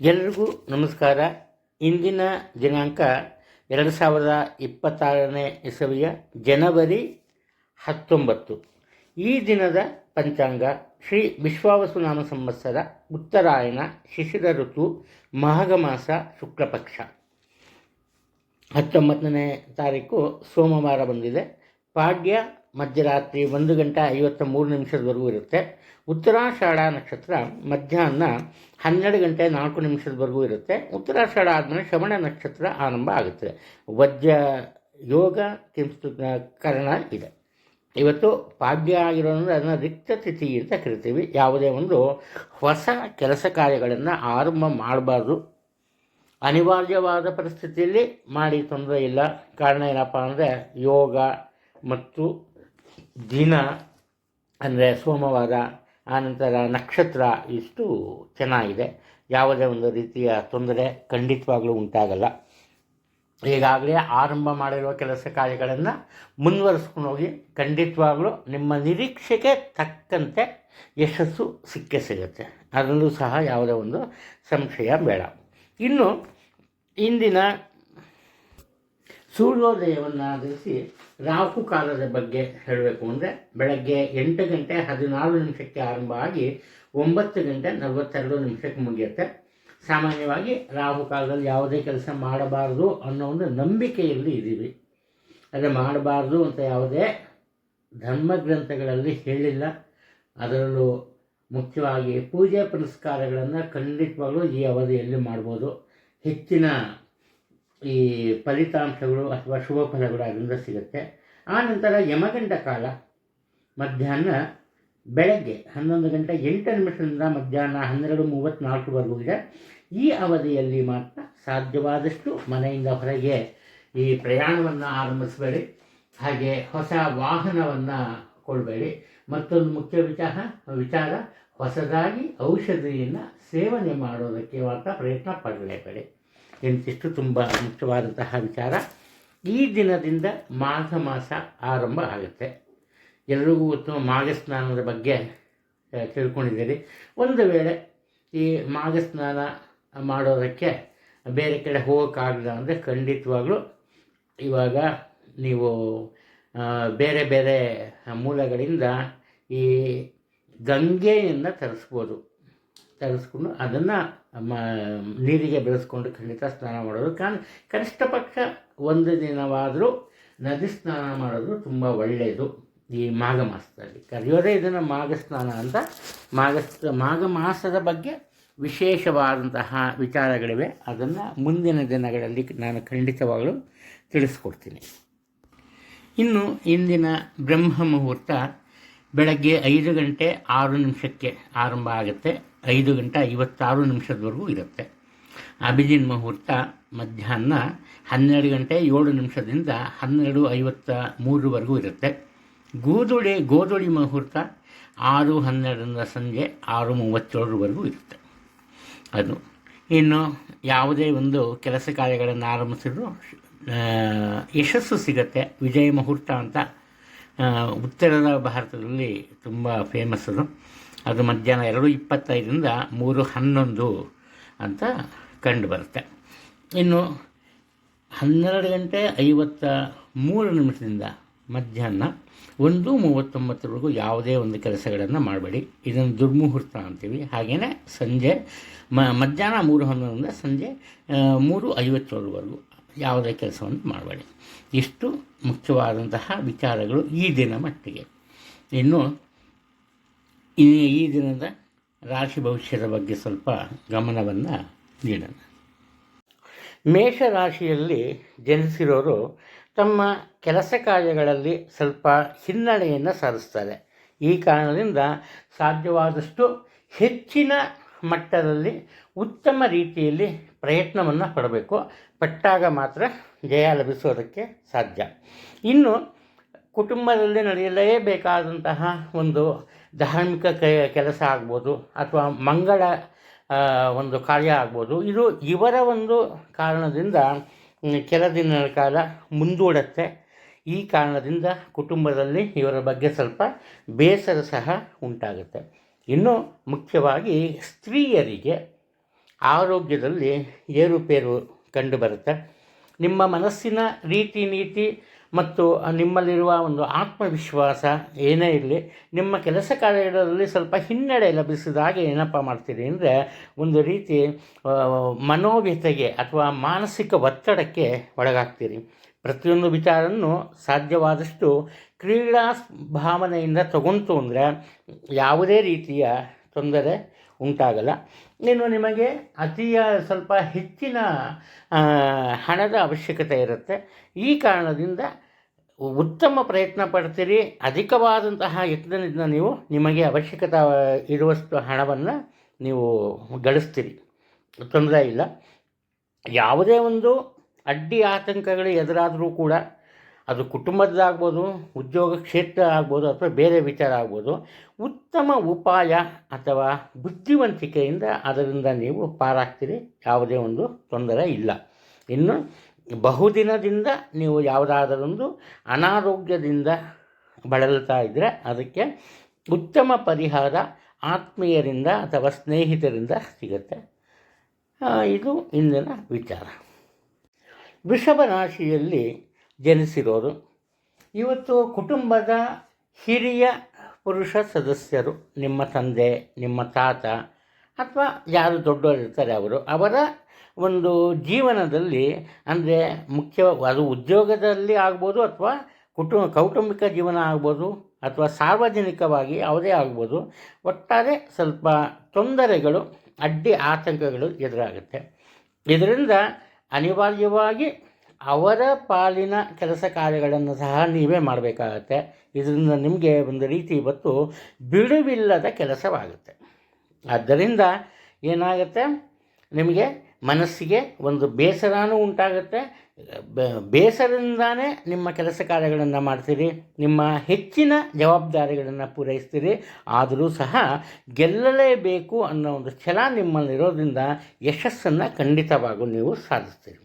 ಎಲ್ರಿಗೂ ನಮಸ್ಕಾರ. ಇಂದಿನ ದಿನಾಂಕ ಎರಡು ಸಾವಿರದ ಇಪ್ಪತ್ತಾರನೇ ಇಸವಿಯ ಜನವರಿ ಹತ್ತೊಂಬತ್ತು. ಈ ದಿನದ ಪಂಚಾಂಗ ಶ್ರೀ ವಿಶ್ವಾವಸುನಾಮ ಸಂವತ್ಸರ ಉತ್ತರಾಯಣ ಶಿಶಿರ ಋತು ಮಾಘ ಮಾಸ ಶುಕ್ಲಪಕ್ಷ ಹತ್ತೊಂಬತ್ತನೇ ತಾರೀಕು ಸೋಮವಾರ ಬಂದಿದೆ. ಪಾಡ್ಯ ಮಧ್ಯರಾತ್ರಿ ಒಂದು ಗಂಟೆ ಐವತ್ತ ಮೂರು ನಿಮಿಷದವರೆಗೂ ಇರುತ್ತೆ. ಉತ್ತರಾಷಾಢ ನಕ್ಷತ್ರ ಮಧ್ಯಾಹ್ನ ಹನ್ನೆರಡು ಗಂಟೆ ನಾಲ್ಕು ನಿಮಿಷದವರೆಗೂ ಇರುತ್ತೆ. ಉತ್ತರಾಷಾಢ ಆದಮೇಲೆ ಶ್ರವಣ ನಕ್ಷತ್ರ ಆರಂಭ ಆಗುತ್ತೆ. ವಜ್ರ ಯೋಗ ಕಿಂಸ್ತು ಕರಣ ಇದೆ. ಇವತ್ತು ಪಾಡ್ಯ ಆಗಿರೋದ್ರಿಂದ ಅದನ್ನು ರಿಕ್ತ ತಿಥಿ ಅಂತ ಕರಿತೀವಿ. ಯಾವುದೇ ಒಂದು ಹೊಸ ಕೆಲಸ ಕಾರ್ಯಗಳನ್ನು ಆರಂಭ ಮಾಡಬಾರ್ದು. ಅನಿವಾರ್ಯವಾದ ಪರಿಸ್ಥಿತಿಯಲ್ಲಿ ಮಾಡಿ ತೊಂದರೆ ಇಲ್ಲ. ಕಾರಣ ಏನಪ್ಪ ಅಂದರೆ ಯೋಗ ಮತ್ತು ದಿನ ಅಂದರೆ ಸೋಮವಾರ, ಆನಂತರ ನಕ್ಷತ್ರ ಇಷ್ಟು ಚೆನ್ನಾಗಿದೆ. ಯಾವುದೇ ಒಂದು ರೀತಿಯ ತೊಂದರೆ ಖಂಡಿತವಾಗ್ಲೂ ಉಂಟಾಗಲ್ಲ. ಈಗಾಗಲೇ ಆರಂಭ ಮಾಡಿರುವ ಕೆಲಸ ಕಾರ್ಯಗಳನ್ನು ಮುಂದುವರಿಸ್ಕೊಂಡು ಹೋಗಿ ಖಂಡಿತವಾಗಲೂ ನಿಮ್ಮ ನಿರೀಕ್ಷೆಗೆ ತಕ್ಕಂತೆ ಯಶಸ್ಸು ಸಿಕ್ಕೇ ಸಿಗುತ್ತೆ. ಅದರಲ್ಲೂ ಸಹ ಯಾವುದೇ ಒಂದು ಸಂಶಯ ಬೇಡ. ಇನ್ನು ಇಂದಿನ ಸೂರ್ಯೋದಯವನ್ನು ಆಧರಿಸಿ ರಾಹು ಕಾಲದ ಬಗ್ಗೆ ಹೇಳಬೇಕು ಅಂದರೆ ಬೆಳಗ್ಗೆ ಎಂಟು ಗಂಟೆ ಹದಿನಾರು ನಿಮಿಷಕ್ಕೆ ಆರಂಭ ಆಗಿ ಒಂಬತ್ತು ಗಂಟೆ ನಲವತ್ತೆರಡು ನಿಮಿಷಕ್ಕೆ ಮುಗಿಯುತ್ತೆ. ಸಾಮಾನ್ಯವಾಗಿ ರಾಹು ಕಾಲದಲ್ಲಿ ಯಾವುದೇ ಕೆಲಸ ಮಾಡಬಾರ್ದು ಅನ್ನೋ ಒಂದು ನಂಬಿಕೆಯಲ್ಲಿ ಇದ್ದೀವಿ. ಆದರೆ ಮಾಡಬಾರ್ದು ಅಂತ ಯಾವುದೇ ಧರ್ಮಗ್ರಂಥಗಳಲ್ಲಿ ಹೇಳಿಲ್ಲ. ಅದರಲ್ಲೂ ಮುಖ್ಯವಾಗಿ ಪೂಜೆ ಪುನಸ್ಕಾರಗಳನ್ನು ಖಂಡಿತವಾಗಲೂ ಈ ಅವಧಿಯಲ್ಲಿ ಮಾಡ್ಬೋದು. ಹೆಚ್ಚಿನ ಈ ಫಲಿತಾಂಶಗಳು ಅಥವಾ ಶುಭ ಫಲಗಳು ಅದರಿಂದ ಸಿಗುತ್ತೆ. ಆನಂತರ ಯಮಗಂಡ ಕಾಲ, ಮಧ್ಯಾಹ್ನ ಬೆಳಗ್ಗೆ ಹನ್ನೊಂದು ಗಂಟೆ ಎಂಟು ನಿಮಿಷದಿಂದ ಮಧ್ಯಾಹ್ನ ಹನ್ನೆರಡು ಮೂವತ್ತ್ನಾಲ್ಕುವರೆಗೂ ಇದೆ. ಈ ಅವಧಿಯಲ್ಲಿ ಮಾತ್ರ ಸಾಧ್ಯವಾದಷ್ಟು ಮನೆಯಿಂದ ಹೊರಗೆ ಈ ಪ್ರಯಾಣವನ್ನು ಆರಂಭಿಸಬೇಡಿ. ಹಾಗೆ ಹೊಸ ವಾಹನವನ್ನು ಕೊಡಬೇಡಿ. ಮತ್ತೊಂದು ಮುಖ್ಯ ವಿಚಾರ ವಿಚಾರ, ಹೊಸದಾಗಿ ಔಷಧಿಯನ್ನು ಸೇವನೆ ಮಾಡೋದಕ್ಕೆ ಮಾತ್ರ ಪ್ರಯತ್ನ ಪಡಲೇಬೇಡಿ. ಇಂತಿಷ್ಟು ತುಂಬ ಮುಖ್ಯವಾದಂತಹ ವಿಚಾರ. ಈ ದಿನದಿಂದ ಮಾಘ ಮಾಸ ಆರಂಭ ಆಗುತ್ತೆ. ಎಲ್ರಿಗೂ ಉತ್ತಮ ಮಾಘ ಸ್ನಾನದ ಬಗ್ಗೆ ತಿಳ್ಕೊಂಡಿದ್ದೀರಿ. ಒಂದು ವೇಳೆ ಈ ಮಾಘ ಸ್ನಾನ ಮಾಡೋದಕ್ಕೆ ಬೇರೆ ಕಡೆ ಹೋಗೋಕ್ಕಾಗಲ್ಲ ಅಂದರೆ ಖಂಡಿತವಾಗ್ಲೂ ಇವಾಗ ನೀವು ಬೇರೆ ಬೇರೆ ಮೂಲಗಳಿಂದ ಈ ಗಂಗೆಯನ್ನು ತರಿಸ್ಬೋದು. ತರಿಸ್ಕೊಂಡು ಅದನ್ನು ಮ ನೀರಿಗೆ ಬೆಳೆಸ್ಕೊಂಡು ಖಂಡಿತ ಸ್ನಾನ ಮಾಡೋದು. ಕಾನ್, ಕನಿಷ್ಠ ಪಕ್ಷ ಒಂದು ದಿನವಾದರೂ ನದಿ ಸ್ನಾನ ಮಾಡೋದು ತುಂಬ ಒಳ್ಳೆಯದು ಈ ಮಾಘ ಮಾಸದಲ್ಲಿ. ಕರೆಯೋದೇ ಇದನ್ನು ಮಾಘ ಸ್ನಾನ ಅಂತ. ಮಾಘ ಮಾಘ ಮಾಸದ ಬಗ್ಗೆ ವಿಶೇಷವಾದಂತಹ ವಿಚಾರಗಳಿವೆ. ಅದನ್ನು ಮುಂದಿನ ದಿನಗಳಲ್ಲಿ ನಾನು ಖಂಡಿತವಾಗಲೂ ತಿಳಿಸ್ಕೊಡ್ತೀನಿ. ಇನ್ನು ಇಂದಿನ ಬ್ರಹ್ಮ ಮುಹೂರ್ತ ಬೆಳಗ್ಗೆ ಐದು ಗಂಟೆ ಆರು ನಿಮಿಷಕ್ಕೆ ಆರಂಭ ಆಗುತ್ತೆ. ಐದು ಗಂಟೆ ಐವತ್ತಾರು ನಿಮಿಷದವರೆಗೂ ಇರುತ್ತೆ. ಅಭಿಜಿನ್ ಮುಹೂರ್ತ ಮಧ್ಯಾಹ್ನ ಹನ್ನೆರಡು ಗಂಟೆ ಏಳು ನಿಮಿಷದಿಂದ ಹನ್ನೆರಡು ಐವತ್ತ ಮೂರವರೆಗೂ ಇರುತ್ತೆ. ಗೋಧುಳಿ ಗೋಧುಳಿ ಮುಹೂರ್ತ ಆರು ಹನ್ನೆರಡರಿಂದ ಸಂಜೆ ಆರು ಮೂವತ್ತೇಳರವರೆಗೂ ಇರುತ್ತೆ. ಅದು. ಇನ್ನು ಯಾವುದೇ ಒಂದು ಕೆಲಸ ಕಾರ್ಯಗಳನ್ನು ಆರಂಭಿಸಿದ್ರು ಯಶಸ್ಸು ಸಿಗುತ್ತೆ. ವಿಜಯ ಮುಹೂರ್ತ ಅಂತ ಉತ್ತರದ ಭಾರತದಲ್ಲಿ ತುಂಬ ಫೇಮಸ್ ಅದು. ಅದು ಮಧ್ಯಾಹ್ನ ಎರಡು ಇಪ್ಪತ್ತೈದರಿಂದ ಮೂರು ಹನ್ನೊಂದು ಅಂತ ಕಂಡು ಬರುತ್ತೆ. ಇನ್ನು ಹನ್ನೆರಡು ಗಂಟೆ ಐವತ್ತ ಮೂರು ನಿಮಿಷದಿಂದ ಮಧ್ಯಾಹ್ನ ಒಂದು ಮೂವತ್ತೊಂಬತ್ತರವರೆಗೂ ಯಾವುದೇ ಒಂದು ಕೆಲಸಗಳನ್ನು ಮಾಡಬೇಡಿ. ಇದನ್ನು ದುರ್ಮುಹೂರ್ತ ಅಂತೀವಿ. ಹಾಗೆಯೇ ಸಂಜೆ ಮಧ್ಯಾಹ್ನ ಮೂರು ಹನ್ನೊಂದರಿಂದ ಸಂಜೆ ಮೂರು ಐವತ್ತರವರೆಗೂ ಯಾವುದೇ ಕೆಲಸವನ್ನು ಮಾಡಬೇಡಿ. ಇಷ್ಟು ಮುಖ್ಯವಾದಂತಹ ವಿಚಾರಗಳು ಈ ದಿನ ಮಟ್ಟಿಗೆ. ಇನ್ನು ಈ ಈ ದಿನದ ರಾಶಿ ಭವಿಷ್ಯದ ಬಗ್ಗೆ ಸ್ವಲ್ಪ ಗಮನವನ್ನು ನೀಡೋಣ. ಮೇಷರಾಶಿಯಲ್ಲಿ ಜನಿಸಿರೋರು ತಮ್ಮ ಕೆಲಸ ಕಾರ್ಯಗಳಲ್ಲಿ ಸ್ವಲ್ಪ ಹಿನ್ನಡೆಯನ್ನು ಸಾಧಿಸ್ತಾರೆ. ಈ ಕಾರಣದಿಂದ ಸಾಧ್ಯವಾದಷ್ಟು ಹೆಚ್ಚಿನ ಮಟ್ಟದಲ್ಲಿ ಉತ್ತಮ ರೀತಿಯಲ್ಲಿ ಪ್ರಯತ್ನವನ್ನು ಪಡಬೇಕು. ಪಟ್ಟಾಗ ಮಾತ್ರ ಜಯ ಲಭಿಸೋದಕ್ಕೆ ಸಾಧ್ಯ. ಇನ್ನು ಕುಟುಂಬದಲ್ಲಿ ನಡೆಯಲೇಬೇಕಾದಂತಹ ಒಂದು ಧಾರ್ಮಿಕ ಕೆಲಸ ಆಗ್ಬೋದು ಅಥವಾ ಮಂಗಳ ಒಂದು ಕಾರ್ಯ ಆಗ್ಬೋದು. ಇದು ಇವರ ಒಂದು ಕಾರಣದಿಂದ ಕೆಲ ದಿನಗಳ ಕಾಲ ಮುಂದೂಡುತ್ತೆ. ಈ ಕಾರಣದಿಂದ ಕುಟುಂಬದಲ್ಲಿ ಇವರ ಬಗ್ಗೆ ಸ್ವಲ್ಪ ಬೇಸರ ಸಹ ಉಂಟಾಗುತ್ತೆ. ಇನ್ನು ಮುಖ್ಯವಾಗಿ ಸ್ತ್ರೀಯರಿಗೆ ಆರೋಗ್ಯದಲ್ಲಿ ಏರುಪೇರು ಕಂಡುಬರುತ್ತೆ. ನಿಮ್ಮ ಮನಸ್ಸಿನ ರೀತಿ ನೀತಿ ಮತ್ತು ನಿಮ್ಮಲ್ಲಿರುವ ಒಂದು ಆತ್ಮವಿಶ್ವಾಸ ಏನೇ ಇರಲಿ, ನಿಮ್ಮ ಕೆಲಸ ಕಾರ್ಯಗಳಲ್ಲಿ ಸ್ವಲ್ಪ ಹಿನ್ನಡೆ ಹಾಗೆ ಏನಪ್ಪ ಮಾಡ್ತೀರಿ ಅಂದರೆ, ಒಂದು ರೀತಿ ಮನೋವ್ಯತೆಗೆ ಅಥವಾ ಮಾನಸಿಕ ಒತ್ತಡಕ್ಕೆ ಒಳಗಾಗ್ತೀರಿ. ಪ್ರತಿಯೊಂದು ವಿಚಾರವನ್ನು ಸಾಧ್ಯವಾದಷ್ಟು ಕ್ರೀಡಾ ಭಾವನೆಯಿಂದ ತಗೊಂತು ಅಂದರೆ ಯಾವುದೇ ರೀತಿಯ ತೊಂದರೆ ಉಂಟಾಗಲ್ಲ. ಇನ್ನು ನಿಮಗೆ ಅತಿಯ ಸ್ವಲ್ಪ ಹೆಚ್ಚಿನ ಹಣದ ಅವಶ್ಯಕತೆ ಇರುತ್ತೆ. ಈ ಕಾರಣದಿಂದ ಉತ್ತಮ ಪ್ರಯತ್ನ ಪಡ್ತೀರಿ, ಅಧಿಕವಾದಂತಹ ಯತ್ನದಿಂದ ನೀವು ನಿಮಗೆ ಅವಶ್ಯಕತೆ ಇರುವಷ್ಟು ಹಣವನ್ನು ನೀವು ಗಳಿಸ್ತೀರಿ. ತೊಂದರೆ ಇಲ್ಲ. ಯಾವುದೇ ಒಂದು ಅಡ್ಡಿ ಆತಂಕಗಳು ಎದುರಾದರೂ ಕೂಡ ಅದು ಕುಟುಂಬದ್ದಾಗ್ಬೋದು ಉದ್ಯೋಗ ಕ್ಷೇತ್ರ ಆಗ್ಬೋದು ಅಥವಾ ಬೇರೆ ವಿಚಾರ ಆಗ್ಬೋದು, ಉತ್ತಮ ಉಪಾಯ ಅಥವಾ ಬುದ್ಧಿವಂತಿಕೆಯಿಂದ ಅದರಿಂದ ನೀವು ಪಾರಾಗ್ತೀರಿ. ಯಾವುದೇ ಒಂದು ತೊಂದರೆ ಇಲ್ಲ. ಇನ್ನು ಬಹುದಿನದಿಂದ ನೀವು ಯಾವುದಾದರೊಂದು ಅನಾರೋಗ್ಯದಿಂದ ಬಳಲ್ತಾ ಇದ್ದರೆ ಅದಕ್ಕೆ ಉತ್ತಮ ಪರಿಹಾರ ಆತ್ಮೀಯರಿಂದ ಅಥವಾ ಸ್ನೇಹಿತರಿಂದ ಸಿಗುತ್ತೆ. ಇದು ಇಂದಿನ ವಿಚಾರ. ವೃಷಭ ರಾಶಿಯಲ್ಲಿ ಜನಿಸಿರೋರು, ಇವತ್ತು ಕುಟುಂಬದ ಹಿರಿಯ ಪುರುಷ ಸದಸ್ಯರು, ನಿಮ್ಮ ತಂದೆ, ನಿಮ್ಮ ತಾತ ಅಥವಾ ಯಾರು ದೊಡ್ಡವರು ಇರ್ತಾರೆ ಅವರು, ಅವರ ಒಂದು ಜೀವನದಲ್ಲಿ, ಅಂದರೆ ಮುಖ್ಯ ಅದು ಉದ್ಯೋಗದಲ್ಲಿ ಆಗ್ಬೋದು ಅಥವಾ ಕುಟುಂಬ ಕೌಟುಂಬಿಕ ಜೀವನ ಆಗ್ಬೋದು ಅಥವಾ ಸಾರ್ವಜನಿಕವಾಗಿ ಯಾವುದೇ ಆಗ್ಬೋದು, ಒಟ್ಟಾರೆ ಸ್ವಲ್ಪ ತೊಂದರೆಗಳು, ಅಡ್ಡಿ ಆತಂಕಗಳು ಎದುರಾಗುತ್ತೆ. ಇದರಿಂದ ಅನಿವಾರ್ಯವಾಗಿ ಅವರ ಪಾಲಿನ ಕೆಲಸ ಕಾರ್ಯಗಳನ್ನು ಸಹ ನೀವೇ ಮಾಡಬೇಕಾಗತ್ತೆ. ಇದರಿಂದ ನಿಮಗೆ ಒಂದು ರೀತಿ ಇವತ್ತು ಬಿಡುವಿಲ್ಲದ ಕೆಲಸವಾಗುತ್ತೆ. ಆದ್ದರಿಂದ ಏನಾಗುತ್ತೆ? ನಿಮಗೆ ಮನಸ್ಸಿಗೆ ಒಂದು ಬೇಸರನೂ ಉಂಟಾಗುತ್ತೆ. ಬೇಸರದಿಂದಾನೇ ನಿಮ್ಮ ಕೆಲಸ ಕಾರ್ಯಗಳನ್ನು ಮಾಡ್ತೀರಿ, ನಿಮ್ಮ ಹೆಚ್ಚಿನ ಜವಾಬ್ದಾರಿಗಳನ್ನು ಪೂರೈಸ್ತೀರಿ. ಆದರೂ ಸಹ ಗೆಲ್ಲಲೇಬೇಕು ಅನ್ನೋ ಒಂದು ಛಲ ನಿಮ್ಮಲ್ಲಿರೋದ್ರಿಂದ ಯಶಸ್ಸನ್ನು ಖಂಡಿತವಾಗೂ ನೀವು ಸಾಧಿಸ್ತೀರಿ.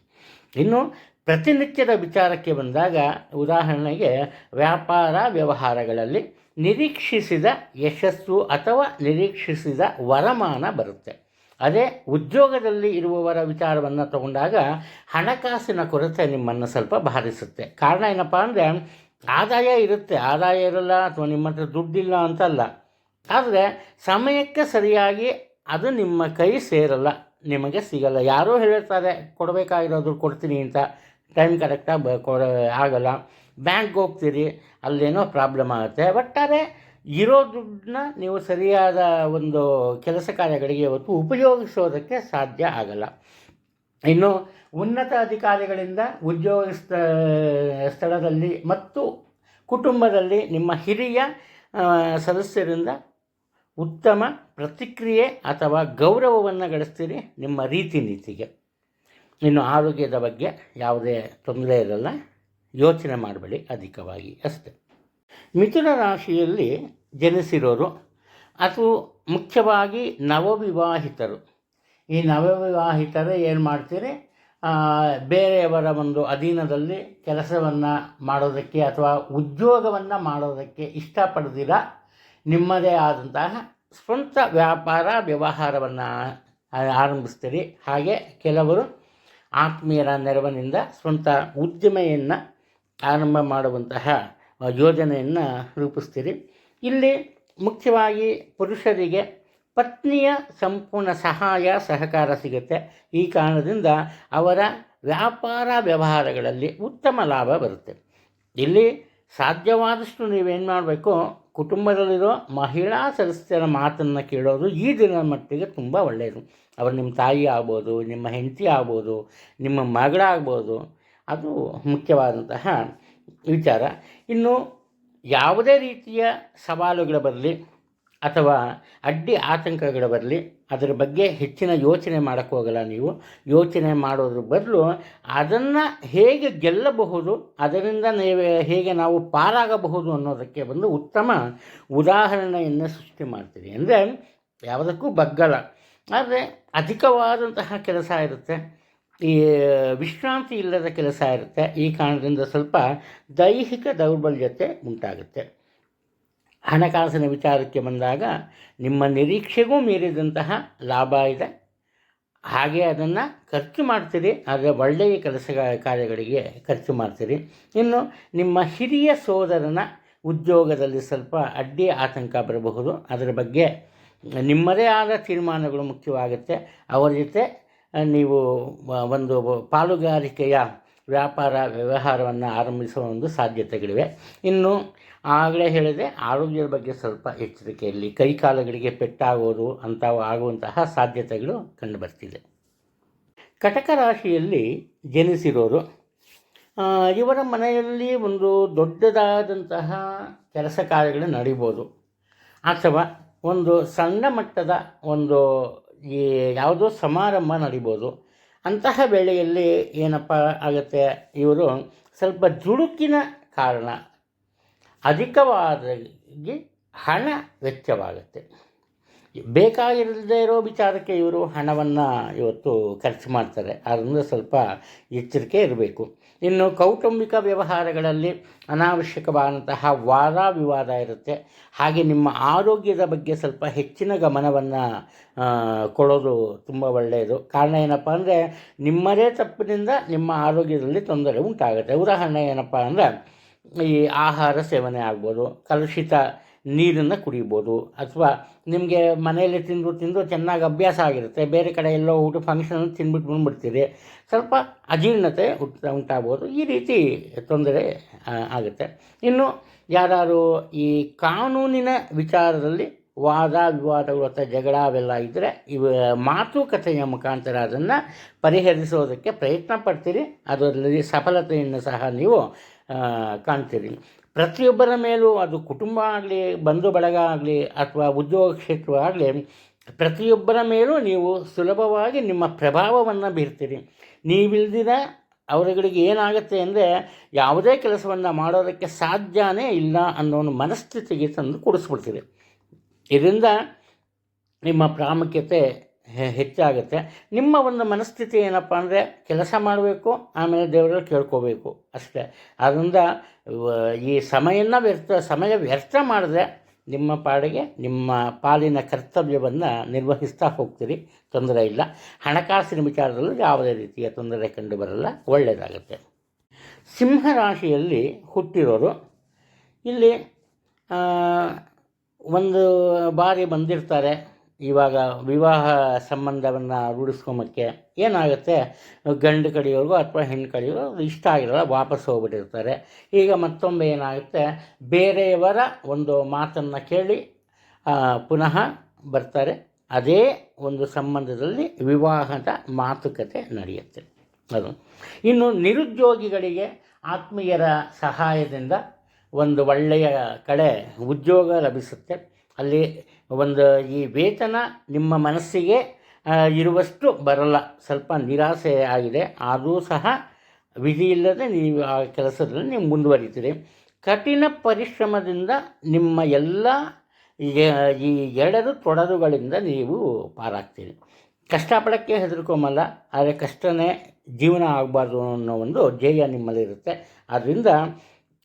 ಇನ್ನು ಪ್ರತಿನಿತ್ಯದ ವಿಚಾರಕ್ಕೆ ಬಂದಾಗ ಉದಾಹರಣೆಗೆ ವ್ಯಾಪಾರ ವ್ಯವಹಾರಗಳಲ್ಲಿ ನಿರೀಕ್ಷಿಸಿದ ಯಶಸ್ಸು ಅಥವಾ ನಿರೀಕ್ಷಿಸಿದ ವರಮಾನ ಬರುತ್ತೆ. ಅದೇ ಉದ್ಯೋಗದಲ್ಲಿ ಇರುವವರ ವಿಚಾರವನ್ನು ತಗೊಂಡಾಗ ಹಣಕಾಸಿನ ಕೊರತೆ ನಿಮ್ಮನ್ನು ಸ್ವಲ್ಪ ಬಾಧಿಸುತ್ತೆ. ಕಾರಣ ಏನಪ್ಪ ಅಂದರೆ ಆದಾಯ ಇರುತ್ತೆ. ಆದಾಯ ಇರಲ್ಲ ಅಥವಾ ನಿಮ್ಮ ಹತ್ರ ದುಡ್ಡಿಲ್ಲ ಅಂತಲ್ಲ. ಆದರೆ ಸಮಯಕ್ಕೆ ಸರಿಯಾಗಿ ಅದು ನಿಮ್ಮ ಕೈ ಸೇರಲ್ಲ. ನಿಮಗೆ ಸಿಗಲ್ಲ. ಯಾರೋ ಹೇಳಿರ್ತಾರೆ ಕೊಡಬೇಕಾಗಿರೋದು ಕೊಡ್ತೀನಿ ಅಂತ. ಟೈಮ್ ಕರೆಕ್ಟಾಗಿ ಕೊಡ ಆಗಲ್ಲ. ಬ್ಯಾಂಕ್ಗೆ ಹೋಗ್ತೀರಿ, ಅಲ್ಲೇನೋ ಪ್ರಾಬ್ಲಮ್ ಆಗುತ್ತೆ. ಒಟ್ಟಾರೆ ಇರೋ ದುಡ್ಡನ್ನ ನೀವು ಸರಿಯಾದ ಒಂದು ಕೆಲಸ ಕಾರ್ಯಗಳಿಗೆ ಇವತ್ತು ಉಪಯೋಗಿಸೋದಕ್ಕೆ ಸಾಧ್ಯ ಆಗಲ್ಲ. ಇನ್ನು ಉನ್ನತ ಅಧಿಕಾರಿಗಳಿಂದ ಉದ್ಯೋಗ ಸ್ಥ ಸ್ಥಳದಲ್ಲಿ ಮತ್ತು ಕುಟುಂಬದಲ್ಲಿ ನಿಮ್ಮ ಹಿರಿಯ ಸದಸ್ಯರಿಂದ ಉತ್ತಮ ಪ್ರತಿಕ್ರಿಯೆ ಅಥವಾ ಗೌರವವನ್ನು ಗಳಿಸ್ತೀರಿ ನಿಮ್ಮ ರೀತಿ ನೀತಿಗೆ ಇನ್ನು ಆರೋಗ್ಯದ ಬಗ್ಗೆ ಯಾವುದೇ ತೊಂದರೆ ಇರಲ್ಲ. ಯೋಚನೆ ಮಾಡಬೇಡಿ ಅಧಿಕವಾಗಿ ಅಷ್ಟೆ. ಮಿಥುನ ರಾಶಿಯಲ್ಲಿ ಜನಿಸಿರೋರು ಅದು ಮುಖ್ಯವಾಗಿ ನವವಿವಾಹಿತರು. ಈ ನವವಿವಾಹಿತರು ಏನು ಮಾಡ್ತೀರಿ? ಬೇರೆಯವರ ಒಂದು ಅಧೀನದಲ್ಲಿ ಕೆಲಸವನ್ನು ಮಾಡೋದಕ್ಕೆ ಅಥವಾ ಉದ್ಯೋಗವನ್ನು ಮಾಡೋದಕ್ಕೆ ಇಷ್ಟಪಡ್ದಿರ ನಿಮ್ಮದೇ ಆದಂತಹ ಸ್ವಂತ ವ್ಯಾಪಾರ ವ್ಯವಹಾರವನ್ನು ಆರಂಭಿಸ್ತೀರಿ. ಹಾಗೆ ಕೆಲವರು ಆತ್ಮೀಯರ ನೆರವಿನಿಂದ ಸ್ವಂತ ಉದ್ದಿಮೆಯನ್ನು ಆರಂಭ ಮಾಡುವಂತಹ ಯೋಜನೆಯನ್ನು ರೂಪಿಸ್ತೀರಿ. ಇಲ್ಲಿ ಮುಖ್ಯವಾಗಿ ಪುರುಷರಿಗೆ ಪತ್ನಿಯ ಸಂಪೂರ್ಣ ಸಹಾಯ, ಸಹಕಾರ ಸಿಗುತ್ತೆ. ಈ ಕಾರಣದಿಂದ ಅವರ ವ್ಯಾಪಾರ ವ್ಯವಹಾರಗಳಲ್ಲಿ ಉತ್ತಮ ಲಾಭ ಬರುತ್ತೆ. ಇಲ್ಲಿ ಸಾಧ್ಯವಾದಷ್ಟು ನೀವೇನು ಮಾಡಬೇಕು? ಕುಟುಂಬದಲ್ಲಿರೋ ಮಹಿಳಾ ಸದಸ್ಯರ ಮಾತನ್ನು ಕೇಳೋದು ಈ ದಿನ ಮಟ್ಟಿಗೆ ತುಂಬ ಒಳ್ಳೆಯದು ಅವರು ನಿಮ್ಮ ತಾಯಿ ಆಗ್ಬೋದು, ನಿಮ್ಮ ಹೆಂಡತಿ ಆಗ್ಬೋದು, ನಿಮ್ಮ ಮಗಳಾಗ್ಬೋದು, ಅದು ಮುಖ್ಯವಾದಂತಹ ವಿಚಾರ. ಇನ್ನು ಯಾವುದೇ ರೀತಿಯ ಸವಾಲುಗಳು ಬರಲಿ ಅಥವಾ ಅಡ್ಡಿ ಆತಂಕಗಳು ಬರಲಿ ಅದರ ಬಗ್ಗೆ ಹೆಚ್ಚಿನ ಯೋಚನೆ ಮಾಡೋಕ್ಕೆ ಹೋಗಲ್ಲ ನೀವು. ಯೋಚನೆ ಮಾಡೋದ್ರ ಬದಲು ಅದನ್ನು ಹೇಗೆ ಗೆಲ್ಲಬಹುದು, ಅದರಿಂದ ನೀವು ಹೇಗೆ ನಾವು ಪಾರಾಗಬಹುದು ಅನ್ನೋದಕ್ಕೆ ಒಂದು ಉತ್ತಮ ಉದಾಹರಣೆಯನ್ನು ಸೃಷ್ಟಿ ಮಾಡ್ತೀರಿ. ಅಂದರೆ ಯಾವುದಕ್ಕೂ ಬಗ್ಗಲ್ಲ. ಆದರೆ ಅಧಿಕವಾದಂತಹ ಕೆಲಸ ಇರುತ್ತೆ. ಈ ವಿಶ್ರಾಂತಿ ಇಲ್ಲದ ಕೆಲಸ ಇರುತ್ತೆ. ಈ ಕಾರಣದಿಂದ ಸ್ವಲ್ಪ ದೈಹಿಕ ದೌರ್ಬಲ್ಯತೆ ಉಂಟಾಗುತ್ತೆ. ಹಣಕಾಸಿನ ವಿಚಾರಕ್ಕೆ ಬಂದಾಗ ನಿಮ್ಮ ನಿರೀಕ್ಷೆಗೂ ಮೀರಿದಂತಹ ಲಾಭ ಇದೆ. ಹಾಗೆ ಅದನ್ನು ಖರ್ಚು ಮಾಡ್ತೀರಿ, ಆದರೆ ಒಳ್ಳೆಯ ಕೆಲಸ ಕಾರ್ಯಗಳಿಗೆ ಖರ್ಚು ಮಾಡ್ತೀರಿ. ಇನ್ನು ನಿಮ್ಮ ಹಿರಿಯ ಸೋದರನ ಉದ್ಯೋಗದಲ್ಲಿ ಸ್ವಲ್ಪ ಅಡ್ಡಿ ಆತಂಕ ಬರಬಹುದು. ಅದರ ಬಗ್ಗೆ ನಿಮ್ಮದೇ ಆದ ತೀರ್ಮಾನಗಳು ಮುಖ್ಯವಾಗುತ್ತೆ. ಅವರ ಜೊತೆ ನೀವು ಒಂದು ಪಾಲುಗಾರಿಕೆಯ ವ್ಯಾಪಾರ ವ್ಯವಹಾರವನ್ನು ಆರಂಭಿಸುವ ಒಂದು ಸಾಧ್ಯತೆಗಳಿವೆ. ಇನ್ನು ಆಗಲೇ ಹೇಳಿದೆ, ಆರೋಗ್ಯದ ಬಗ್ಗೆ ಸ್ವಲ್ಪ ಎಚ್ಚರಿಕೆಯಲ್ಲಿ ಕೈಕಾಲುಗಳಿಗೆ ಪೆಟ್ಟಾಗೋದು ಅಂಥವು ಆಗುವಂತಹ ಸಾಧ್ಯತೆಗಳು ಕಂಡುಬರ್ತಿದೆ. ಕಟಕ ರಾಶಿಯಲ್ಲಿ ಜನಿಸಿರೋರು ಇವರ ಮನೆಯಲ್ಲಿ ಒಂದು ದೊಡ್ಡದಾದಂತಹ ಕೆಲಸ ಕಾರ್ಯಗಳು ನಡೀಬೋದು. ಅಥವಾ ಒಂದು ಸಣ್ಣ ಮಟ್ಟದ ಒಂದು ಈ ಯಾವುದೋ ಸಮಾರಂಭ ನಡಿಬೋದು. ಅಂತಹ ವೇಳೆಯಲ್ಲಿ ಏನಪ್ಪ ಆಗುತ್ತೆ? ಇವರು ಸ್ವಲ್ಪ ದುಡುಕಿನ ಕಾರಣ ಅಧಿಕವಾದಾಗಿ ಹಣ ವೆಚ್ಚವಾಗುತ್ತೆ. ಬೇಕಾಗಿರದೇ ಇರೋ ವಿಚಾರಕ್ಕೆ ಇವರು ಹಣವನ್ನು ಇವತ್ತು ಖರ್ಚು ಮಾಡ್ತಾರೆ. ಅದರಿಂದ ಸ್ವಲ್ಪ ಎಚ್ಚರಿಕೆ ಇರಬೇಕು. ಇನ್ನು ಕೌಟುಂಬಿಕ ವ್ಯವಹಾರಗಳಲ್ಲಿ ಅನಾವಶ್ಯಕವಾದಂತಹ ವಾದ ವಿವಾದ ಇರುತ್ತೆ. ಹಾಗೆ ನಿಮ್ಮ ಆರೋಗ್ಯದ ಬಗ್ಗೆ ಸ್ವಲ್ಪ ಹೆಚ್ಚಿನ ಗಮನವನ್ನು ಕೊಡೋದು ತುಂಬ ಒಳ್ಳೆಯದು. ಕಾರಣ ಏನಪ್ಪ ಅಂದರೆ, ನಿಮ್ಮದೇ ತಪ್ಪಿನಿಂದ ನಿಮ್ಮ ಆರೋಗ್ಯದಲ್ಲಿ ತೊಂದರೆ ಉಂಟಾಗುತ್ತೆ. ಉದಾಹರಣೆ ಏನಪ್ಪ ಅಂದರೆ ಈ ಆಹಾರ ಸೇವನೆ ಆಗ್ಬೋದು, ಕಲುಷಿತ ನೀರನ್ನು ಕುಡಿಬೋದು, ಅಥವಾ ನಿಮಗೆ ಮನೆಯಲ್ಲಿ ತಿಂದು ತಿಂದು ಚೆನ್ನಾಗಿ ಅಭ್ಯಾಸ ಆಗಿರುತ್ತೆ, ಬೇರೆ ಕಡೆ ಎಲ್ಲೋ ಊಟ ಫಂಕ್ಷನ್ ತಿಂದ್ಬಿಟ್ಟು ಬಂದ್ಬಿಡ್ತೀರಿ, ಸ್ವಲ್ಪ ಅಜೀರ್ಣತೆ ಉಂಟ, ಉಂಟಾಗ್ಬೋದು, ಈ ರೀತಿ ತೊಂದರೆ ಆಗುತ್ತೆ. ಇನ್ನು ಯಾರು ಈ ಕಾನೂನಿನ ವಿಚಾರದಲ್ಲಿ ವಾದ ವಿವಾದಗಳು ಅಥವಾ ಜಗಳ ಅವೆಲ್ಲ ಇದ್ದರೆ ಇವ, ಮಾತುಕತೆಯ ಮುಖಾಂತರ ಅದನ್ನು ಪರಿಹರಿಸೋದಕ್ಕೆ ಪ್ರಯತ್ನ ಪಡ್ತೀರಿ, ಅದರಲ್ಲಿ ಸಫಲತೆಯನ್ನು ಸಹ ನೀವು ಕಾಣ್ತೀರಿ. ಪ್ರತಿಯೊಬ್ಬರ ಮೇಲೂ ಅದು ಕುಟುಂಬ ಆಗಲಿ, ಬಂಧು ಬಳಗ ಆಗಲಿ, ಅಥವಾ ಉದ್ಯೋಗ ಕ್ಷೇತ್ರ ಆಗಲಿ, ಪ್ರತಿಯೊಬ್ಬರ ಮೇಲೂ ನೀವು ಸುಲಭವಾಗಿ ನಿಮ್ಮ ಪ್ರಭಾವವನ್ನು ಬೀರ್ತೀರಿ. ನೀವಿಲ್ದಿರ ಅವರುಗಳಿಗೆ ಏನಾಗುತ್ತೆ ಅಂದರೆ ಯಾವುದೇ ಕೆಲಸವನ್ನು ಮಾಡೋದಕ್ಕೆ ಸಾಧ್ಯನೇ ಇಲ್ಲ ಅನ್ನೋ ಒಂದು ಮನಸ್ಥಿತಿಗೆ ತಂದು ಕೊಡಿಸ್ಬಿಡ್ತೀರಿ. ಇದರಿಂದ ನಿಮ್ಮ ಪ್ರಾಮುಖ್ಯತೆ ಹೆಚ್ಚಾಗುತ್ತೆ. ನಿಮ್ಮ ಒಂದು ಮನಸ್ಥಿತಿ ಏನಪ್ಪ ಅಂದರೆ ಕೆಲಸ ಮಾಡಬೇಕು, ಆಮೇಲೆ ದೇವರಲ್ಲಿ ಕೇಳ್ಕೋಬೇಕು ಅಷ್ಟೇ. ಆದ್ದರಿಂದ ಈ ಸಮಯನ ವ್ಯರ್ಥ, ಸಮಯ ವ್ಯರ್ಥ ಮಾಡಿದ್ರೆ ನಿಮ್ಮ ಪಾಡಿಗೆ, ನಿಮ್ಮ ಪಾಲಿನ ಕರ್ತವ್ಯವನ್ನು ನಿರ್ವಹಿಸ್ತಾ ಹೋಗ್ತೀರಿ, ತೊಂದರೆ ಇಲ್ಲ. ಹಣಕಾಸಿನ ವಿಚಾರದಲ್ಲೂ ಯಾವುದೇ ರೀತಿಯ ತೊಂದರೆ ಕಂಡು ಬರಲ್ಲ ಒಳ್ಳೆಯದಾಗುತ್ತೆ ಸಿಂಹ ರಾಶಿಯಲ್ಲಿ ಹುಟ್ಟಿರೋರು, ಇಲ್ಲಿ ಒಂದು ಬಾರಿ ಬಂದಿರ್ತಾರೆ. ಇವಾಗ ವಿವಾಹ ಸಂಬಂಧವನ್ನು ರೂಢಿಸ್ಕೊಂಬಕ್ಕೆ ಏನಾಗುತ್ತೆ? ಗಂಡು ಕಡೆಯವ್ರಿಗೂ ಅಥವಾ ಹೆಣ್ಣು ಕಡೆಯವರು ಇಷ್ಟ ಆಗಿರಲ್ಲ, ವಾಪಸ್ ಹೋಗ್ಬಿಟ್ಟಿರ್ತಾರೆ. ಈಗ ಮತ್ತೊಮ್ಮೆ ಏನಾಗುತ್ತೆ? ಬೇರೆಯವರ ಒಂದು ಮಾತನ್ನು ಕೇಳಿ ಪುನಃ ಬರ್ತಾರೆ. ಅದೇ ಒಂದು ಸಂಬಂಧದಲ್ಲಿ ವಿವಾಹದ ಮಾತುಕತೆ ನಡೆಯುತ್ತೆ. ಅದು. ಇನ್ನು ನಿರುದ್ಯೋಗಿಗಳಿಗೆ ಆತ್ಮೀಯರ ಸಹಾಯದಿಂದ ಒಂದು ಒಳ್ಳೆಯ ಕಡೆ ಉದ್ಯೋಗ ಲಭಿಸುತ್ತೆ. ಅಲ್ಲಿ ಒಂದು ಈ ವೇತನ ನಿಮ್ಮ ಮನಸ್ಸಿಗೆ ಇರುವಷ್ಟು ಬರಲ್ಲ. ಸ್ವಲ್ಪ ನಿರಾಸೆ ಆಗಿದೆ. ಆದರೂ ಸಹ ವಿಧಿ ಇಲ್ಲದೆ ನೀವು ಆ ಕೆಲಸದಲ್ಲಿ ನೀವು ಮುಂದುವರಿತೀರಿ. ಕಠಿಣ ಪರಿಶ್ರಮದಿಂದ ನಿಮ್ಮ ಎಲ್ಲ ಈ ಎರಡರು ತೊಡರುಗಳಿಂದ ನೀವು ಪಾರಾಗ್ತೀರಿ. ಕಷ್ಟಪಡೋಕ್ಕೆ ಹೆದರ್ಕೊಂಬಲ್ಲ, ಆದರೆ ಕಷ್ಟನೇ ಜೀವನ ಆಗಬಾರ್ದು ಅನ್ನೋ ಒಂದು ಧ್ಯೇಯ ನಿಮ್ಮಲ್ಲಿರುತ್ತೆ. ಆದ್ದರಿಂದ